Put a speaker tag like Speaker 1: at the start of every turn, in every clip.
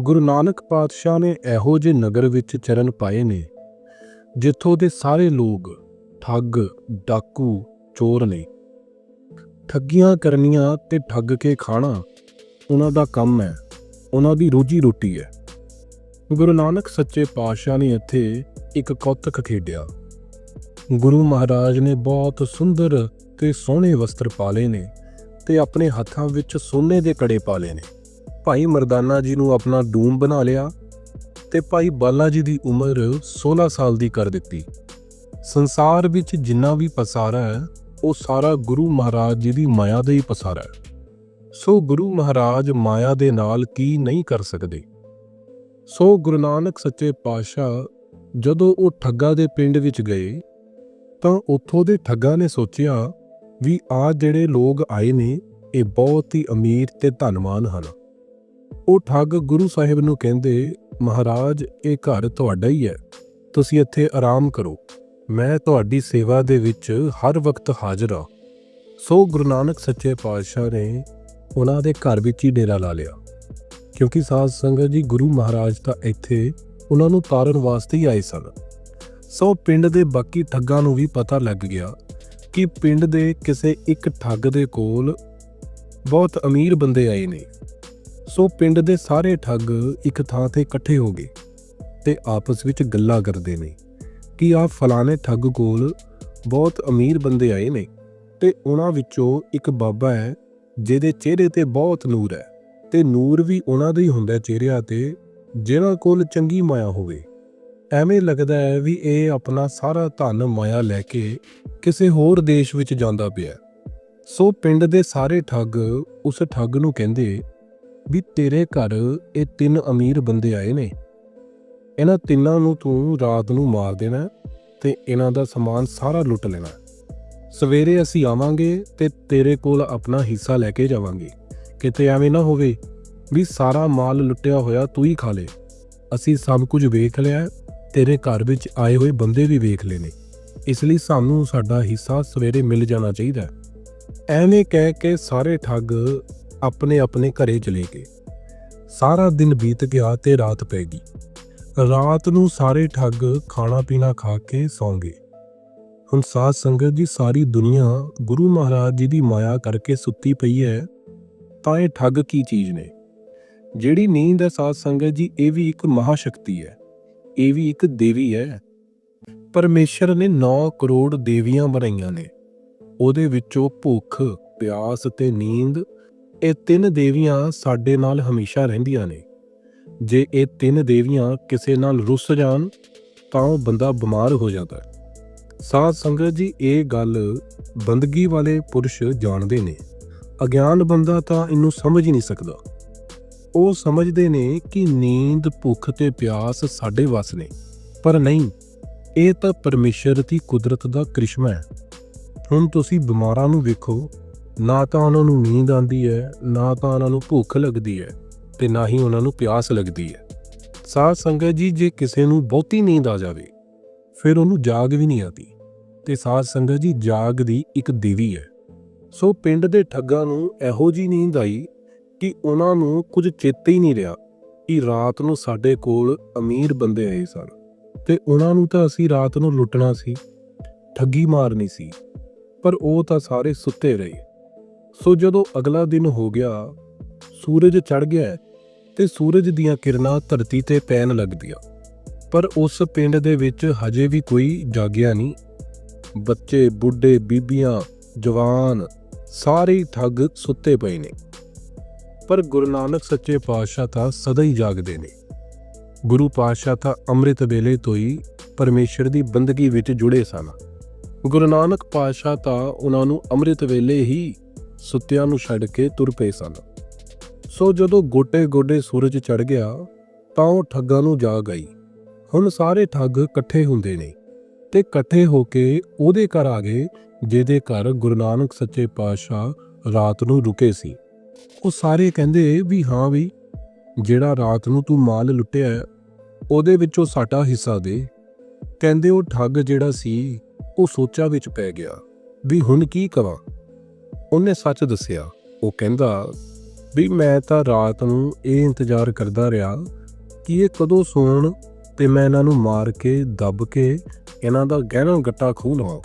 Speaker 1: ਗੁਰੂ ਨਾਨਕ ਪਾਤਸ਼ਾਹ ਨੇ ਇਹੋ ਜਿਹੇ ਨਗਰ ਵਿੱਚ ਚਰਨ ਪਾਏ ਨੇ, ਜਿੱਥੋਂ ਦੇ ਸਾਰੇ ਲੋਕ ਠੱਗ, ਡਾਕੂ, ਚੋਰ ਨੇ। ਠੱਗੀਆਂ ਕਰਨੀਆਂ ਤੇ ਠੱਗ ਕੇ ਖਾਣਾ ਉਹਨਾਂ ਦਾ ਕੰਮ ਹੈ, ਉਹਨਾਂ ਦੀ ਰੋਜੀ ਰੋਟੀ ਹੈ। ਗੁਰੂ ਨਾਨਕ ਸੱਚੇ ਪਾਤਸ਼ਾਹ ਨੇ ਇੱਥੇ ਇੱਕ ਕੌਤਕ ਖੇਡਿਆ। ਗੁਰੂ ਮਹਾਰਾਜ ਨੇ ਬਹੁਤ ਸੁੰਦਰ ਤੇ ਸੋਹਣੇ ਵਸਤਰ ਪਾਲੇ ਨੇ ਤੇ ਆਪਣੇ ਹੱਥਾਂ ਵਿੱਚ ਸੋਨੇ ਦੇ ਕੜੇ ਪਾਲੇ ਨੇ। ਭਾਈ ਮਰਦਾਨਾ ਜੀ ਨੂੰ ਆਪਣਾ ਡੂਮ ਬਣਾ ਲਿਆ ਤੇ ਭਾਈ ਬਾਲਾ ਜੀ ਦੀ ਉਮਰ 16 ਸਾਲ ਦੀ ਕਰ ਦਿੱਤੀ। ਸੰਸਾਰ ਵਿੱਚ ਜਿੰਨਾ ਵੀ ਪਸਾਰਾ ਹੈ, ਉਹ ਸਾਰਾ ਗੁਰੂ ਮਹਾਰਾਜ ਜੀ ਦੀ ਮਾਇਆ ਦਾ ਹੀ ਪਸਾਰਾ ਹੈ। ਸੋ ਗੁਰੂ ਮਹਾਰਾਜ ਮਾਇਆ ਦੇ ਨਾਲ ਕੀ ਨਹੀਂ ਕਰ ਸਕਦੇ? ਸੋ ਗੁਰੂ ਨਾਨਕ ਸੱਚੇ ਪਾਤਸ਼ਾਹ ਜਦੋਂ ਉਹ ਠੱਗਾ ਦੇ ਪਿੰਡ ਵਿੱਚ ਗਏ, ਤਾਂ ਉੱਥੋਂ ਦੇ ਠੱਗਾਂ ਨੇ ਸੋਚਿਆ ਵੀ ਆ ਜਿਹੜੇ ਲੋਕ ਆਏ ਨੇ, ਇਹ ਬਹੁਤ ਹੀ ਅਮੀਰ ਤੇ ਧਨਵਾਨ ਹਨ। ਉਹ ਠੱਗ ਗੁਰੂ ਸਾਹਿਬ ਨੂੰ ਕਹਿੰਦੇ, ਮਹਾਰਾਜ, ਇਹ ਘਰ ਤੁਹਾਡਾ ਹੀ ਹੈ। ਤੁਸੀਂ ਇੱਥੇ ਆਰਾਮ ਕਰੋ। ਮੈਂ ਤੁਹਾਡੀ ਸੇਵਾ ਦੇ ਵਿੱਚ ਹਰ ਵਕਤ ਹਾਜ਼ਰ ਹਾਂ। ਸੋ ਗੁਰੂ ਨਾਨਕ ਸੱਚੇ ਪਾਤਸ਼ਾਹ ਨੇ ਉਹਨਾਂ ਦੇ ਘਰ ਵਿੱਚ ਹੀ ਡੇਰਾ ਲਾ ਲਿਆ। ਕਿਉਂਕਿ ਸਾਧ ਸੰਗਤ ਜੀ, ਗੁਰੂ ਮਹਾਰਾਜ ਤਾਂ ਇੱਥੇ ਉਹਨਾਂ ਨੂੰ ਤਾਰਨ ਵਾਸਤੇ ਹੀ ਆਏ ਸਨ। ਸੋ ਪਿੰਡ ਦੇ ਬਾਕੀ ਠੱਗਾਂ ਨੂੰ ਵੀ ਪਤਾ ਲੱਗ ਗਿਆ ਕਿ ਪਿੰਡ ਦੇ ਕਿਸੇ ਇੱਕ ਠੱਗ ਦੇ ਕੋਲ ਬਹੁਤ ਅਮੀਰ ਬੰਦੇ ਆਏ ਨੇ। ਸੋ ਪਿੰਡ ਦੇ ਸਾਰੇ ਠੱਗ ਇੱਕ ਥਾਂ ਤੇ ਇਕੱਠੇ ਹੋ ਗਏ ਤੇ ਆਪਸ ਵਿੱਚ ਗੱਲਾਂ ਕਰਦੇ ਨੇ ਕਿ ਆ ਫਲਾਣੇ ਠੱਗ ਕੋਲ ਬਹੁਤ ਅਮੀਰ ਬੰਦੇ ਆਏ ਨੇ ਤੇ ਉਹਨਾਂ ਵਿੱਚੋਂ ਇੱਕ ਬਾਬਾ ਹੈ ਜਿਹਦੇ ਚਿਹਰੇ ਤੇ ਬਹੁਤ ਨੂਰ ਹੈ ਤੇ ਨੂਰ ਵੀ ਉਹਨਾਂ ਦਾ ਹੀ ਹੁੰਦਾ ਚਿਹਰਿਆਂ ਤੇ ਜਿਹਨਾਂ ਕੋਲ ਚੰਗੀ ਮਾਇਆ ਹੋਵੇ। ਐਵੇਂ ਲੱਗਦਾ ਹੈ ਵੀ ਇਹ ਆਪਣਾ ਸਾਰਾ ਧਨ ਮਾਇਆ ਲੈ ਕੇ ਕਿਸੇ ਹੋਰ ਦੇਸ਼ ਵਿੱਚ ਜਾਂਦਾ ਪਿਆ ਸੋ ਪਿੰਡ ਦੇ ਸਾਰੇ ਠੱਗ ਉਸ ਠੱਗ ਨੂੰ ਕਹਿੰਦੇ ਵੀ ਤੇਰੇ ਘਰ ਇਹ ਤਿੰਨ ਅਮੀਰ ਬੰਦੇ ਆਏ ਨੇ। ਇਹਨਾਂ ਤਿੰਨਾਂ ਨੂੰ ਤੂੰ ਰਾਤ ਨੂੰ ਮਾਰ ਦੇਣਾ ਹੈ ਤੇ ਇਹਨਾਂ ਦਾ ਸਮਾਨ ਸਾਰਾ ਲੁੱਟ ਲੈਣਾ। ਸਵੇਰੇ ਅਸੀਂ ਆਵਾਂਗੇ ਤੇ ਤੇਰੇ ਕੋਲ ਆਪਣਾ ਹਿੱਸਾ ਲੈ ਕੇ ਜਾਵਾਂਗੇ। ਕਿਤੇ ਐਵੇਂ ਨਾ ਹੋਵੇ ਵੀ ਸਾਰਾ ਮਾਲ ਲੁੱਟਿਆ ਹੋਇਆ ਤੂੰ ਹੀ ਖਾ ਲੇ। ਅਸੀਂ ਸਭ ਕੁਝ ਵੇਖ ਲਿਆ, ਤੇਰੇ ਘਰ ਵਿੱਚ ਆਏ ਹੋਏ ਬੰਦੇ ਵੀ ਵੇਖ ਲਏ ਨੇ। ਇਸ ਲਈ ਸਾਨੂੰ ਸਾਡਾ ਹਿੱਸਾ ਸਵੇਰੇ ਮਿਲ ਜਾਣਾ ਚਾਹੀਦਾ। ਹੈ। ਐਵੇਂ ਕਹਿ ਕੇ ਸਾਰੇ ਠੱਗ ਆਪਣੇ ਆਪਣੇ ਘਰੇ ਚਲੇ ਗਏ। ਸਾਰਾ ਦਿਨ ਬੀਤ ਗਿਆ ਤੇ ਰਾਤ ਪੈ ਗਈ। ਰਾਤ ਨੂੰ ਸਾਰੇ ਠੱਗ ਖਾਣਾ ਪੀਣਾ ਖਾ ਕੇ ਸੌਂ ਗਏ। ਹੁਣ ਸਾਧ ਸੰਗਤ ਦੀ ਸਾਰੀ ਦੁਨੀਆ ਗੁਰੂ ਮਹਾਰਾਜ ਜੀ ਦੀ ਮਾਇਆ ਕਰਕੇ ਸੁੱਤੀ ਪਈ ਹੈ, ਤਾਂ ਇਹ ਠੱਗ ਕੀ ਚੀਜ਼ ਨੇ? ਜਿਹੜੀ ਨੀਂਦ ਹੈ ਸਾਧ ਸੰਗਤ ਜੀ, ਇਹ ਵੀ ਇੱਕ ਮਹਾਸ਼ਕਤੀ ਹੈ। ਇਹ ਵੀ ਇੱਕ ਦੇਵੀ ਹੈ। ਪਰਮੇਸ਼ਰ ਨੇ 9 ਕਰੋੜ ਦੇਵੀਆਂ ਬਣਾਈਆਂ ਨੇ। ਉਹਦੇ ਵਿੱਚੋਂ ਭੁੱਖ, ਪਿਆਸ ਤੇ ਨੀਂਦ ਇਹ ਤਿੰਨ ਦੇਵੀਆਂ ਸਾਡੇ ਨਾਲ ਹਮੇਸ਼ਾ ਰਹਿੰਦੀਆਂ ਨੇ। ਜੇ ਇਹ ਤਿੰਨ ਦੇਵੀਆਂ ਕਿਸੇ ਨਾਲ ਰੁੱਸ ਜਾਣ, ਤਾਂ ਉਹ ਬੰਦਾ ਬਿਮਾਰ ਹੋ ਜਾਂਦਾ ਹੈ। ਸਾਧ ਸੰਗਤ ਜੀ, ਇਹ ਗੱਲ ਬੰਦਗੀ ਵਾਲੇ ਪੁਰਸ਼ ਜਾਣਦੇ ਨੇ। ਅਗਿਆਨ ਬੰਦਾ ਤਾਂ ਇਹਨੂੰ ਸਮਝ ਹੀ ਨਹੀਂ ਸਕਦਾ। ਉਹ ਸਮਝਦੇ ਨੇ ਕਿ ਨੀਂਦ, ਭੁੱਖ ਤੇ ਪਿਆਸ ਸਾਡੇ ਵੱਸ ਨੇ। ਪਰ ਨਹੀਂ, ਇਹ ਤਾਂ ਪਰਮੇਸ਼ਰ ਦੀ ਕੁਦਰਤ ਦਾ ਕ੍ਰਿਸ਼ਮਾ ਹੈ। ਹੁਣ ਤੁਸੀਂ ਬਿਮਾਰਾਂ ਨੂੰ ਵੇਖੋ ਨਾ ਤਾਂ ਉਹਨਾਂ ਨੂੰ ਨੀਂਦ ਆਉਂਦੀ ਹੈ, ਨਾ ਤਾਂ ਉਹਨਾਂ ਨੂੰ ਭੁੱਖ ਲੱਗਦੀ ਹੈ ਤੇ ਨਾ ਹੀ ਉਹਨਾਂ ਨੂੰ ਪਿਆਸ ਲੱਗਦੀ ਹੈ। ਸਾਧ ਸੰਗਤ ਜੀ, ਜੇ ਕਿਸੇ ਨੂੰ ਬਹੁਤੀ ਨੀਂਦ ਆ ਜਾਵੇ, ਫਿਰ ਉਹਨੂੰ ਜਾਗ ਵੀ ਨਹੀਂ ਆਦੀ ਤੇ ਸਾਧ ਸੰਗਤ ਜੀ, ਜਾਗ ਦੀ ਇੱਕ ਦੇਵੀ ਹੈ। ਸੋ ਪਿੰਡ ਦੇ ਠੱਗਾਂ ਨੂੰ ਇਹੋ ਜੀ ਨੀਂਦ ਆਈ ਕਿ ਉਹਨਾਂ ਨੂੰ ਕੁਝ ਚੇਤੇ ਹੀ ਨਹੀਂ ਰਿਹਾ ਕਿ ਰਾਤ ਨੂੰ ਸਾਡੇ ਕੋਲ ਅਮੀਰ ਬੰਦੇ ਆਏ ਸਨ ਤੇ ਉਹਨਾਂ ਨੂੰ ਤਾਂ ਅਸੀਂ ਰਾਤ ਨੂੰ ਲੁੱਟਣਾ ਸੀ, ਠੱਗੀ ਮਾਰਨੀ ਸੀ, ਪਰ ਉਹ ਤਾਂ ਸਾਰੇ ਸੁੱਤੇ ਰਹੇ। ਸੋ ਜਦੋਂ ਅਗਲਾ ਦਿਨ ਹੋ ਗਿਆ, ਸੂਰਜ ਚੜ ਗਿਆ ਤੇ ਸੂਰਜ ਦੀਆਂ ਕਿਰਨਾਂ ਧਰਤੀ ਤੇ ਪੈਣ ਲੱਗਦੀਆਂ। ਪਰ ਉਸ ਪਿੰਡ ਦੇ ਵਿੱਚ ਹਜੇ ਵੀ ਕੋਈ ਜਾਗਿਆ ਨਹੀਂ। ਬੱਚੇ, ਬੁੱਢੇ, ਬੀਬੀਆਂ, ਜਵਾਨ ਸਾਰੇ ਠੱਗ ਸੁੱਤੇ ਪਏ ਨੇ। ਪਰ ਗੁਰੂ ਨਾਨਕ ਸੱਚੇ ਪਾਤਸ਼ਾਹ ਤਾਂ ਸਦਾ ਹੀ ਜਾਗਦੇ ਨੇ। ਗੁਰੂ ਪਾਤਸ਼ਾਹ ਤਾਂ ਅੰਮ੍ਰਿਤ ਵੇਲੇ ਤੋਂ ਹੀ ਪਰਮੇਸ਼ਰ ਦੀ ਬੰਦਗੀ ਵਿੱਚ ਜੁੜੇ ਸਨ। ਗੁਰੂ ਨਾਨਕ ਪਾਤਸ਼ਾਹ ਤਾਂ ਉਹਨਾਂ ਨੂੰ ਅੰਮ੍ਰਿਤ ਵੇਲੇ ਹੀ ਸੁੱਤਿਆਂ ਨੂੰ ਛੱਡ ਕੇ ਤੁਰ ਪਏ ਸਨ। ਸੋ ਜਦੋਂ ਗੋਟੇ-ਗੋਡੇ ਸੂਰਜ ਚੜ ਗਿਆ, ਤਾਂ ਉਹ ਠੱਗਾਂ ਨੂੰ ਜਾ ਗਈ। ਹੁਣ ਸਾਰੇ ਠੱਗ ਇਕੱਠੇ ਹੁੰਦੇ ਨੇ ਤੇ ਇਕੱਠੇ ਹੋ ਕੇ ਉਹਦੇ ਘਰ ਆ ਗਏ, ਜਿਹਦੇ ਘਰ ਗੁਰੂ ਨਾਨਕ ਸੱਚੇ ਪਾਤਸ਼ਾਹ ਰਾਤ ਨੂੰ ਰੁਕੇ ਸੀ। ਉਹ ਸਾਰੇ ਕਹਿੰਦੇ ਵੀ ਹਾਂ ਵੀ, ਜਿਹੜਾ ਰਾਤ ਨੂੰ ਤੂੰ ਮਾਲ ਲੁੱਟਿਆ, ਉਹਦੇ ਵਿੱਚੋਂ ਸਾਡਾ ਹਿੱਸਾ ਦੇ। ਕਹਿੰਦੇ ਉਹ ਠੱਗ ਜਿਹੜਾ ਸੀ, ਉਹ ਸੋਚਾਂ ਵਿੱਚ ਪੈ ਗਿਆ, ਵੀ ਹੁਣ ਕੀ ਕਵਾਂ? ਉਹਨੇ ਸੱਚ ਦੱਸਿਆ। ਉਹ ਕਹਿੰਦਾ, ਵੀ ਮੈਂ ਤਾਂ ਰਾਤ ਨੂੰ ਇਹ ਇੰਤਜ਼ਾਰ ਕਰਦਾ ਰਿਹਾ ਕਿ ਇਹ ਕਦੋਂ ਸੌਣ ਤੇ ਮੈਂ ਇਹਨਾਂ ਨੂੰ ਮਾਰ ਕੇ, ਦੱਬ ਕੇ ਇਹਨਾਂ ਦਾ ਗਹਿਣਾ ਗੱਟਾ ਖੋਹ ਲਵਾਂ।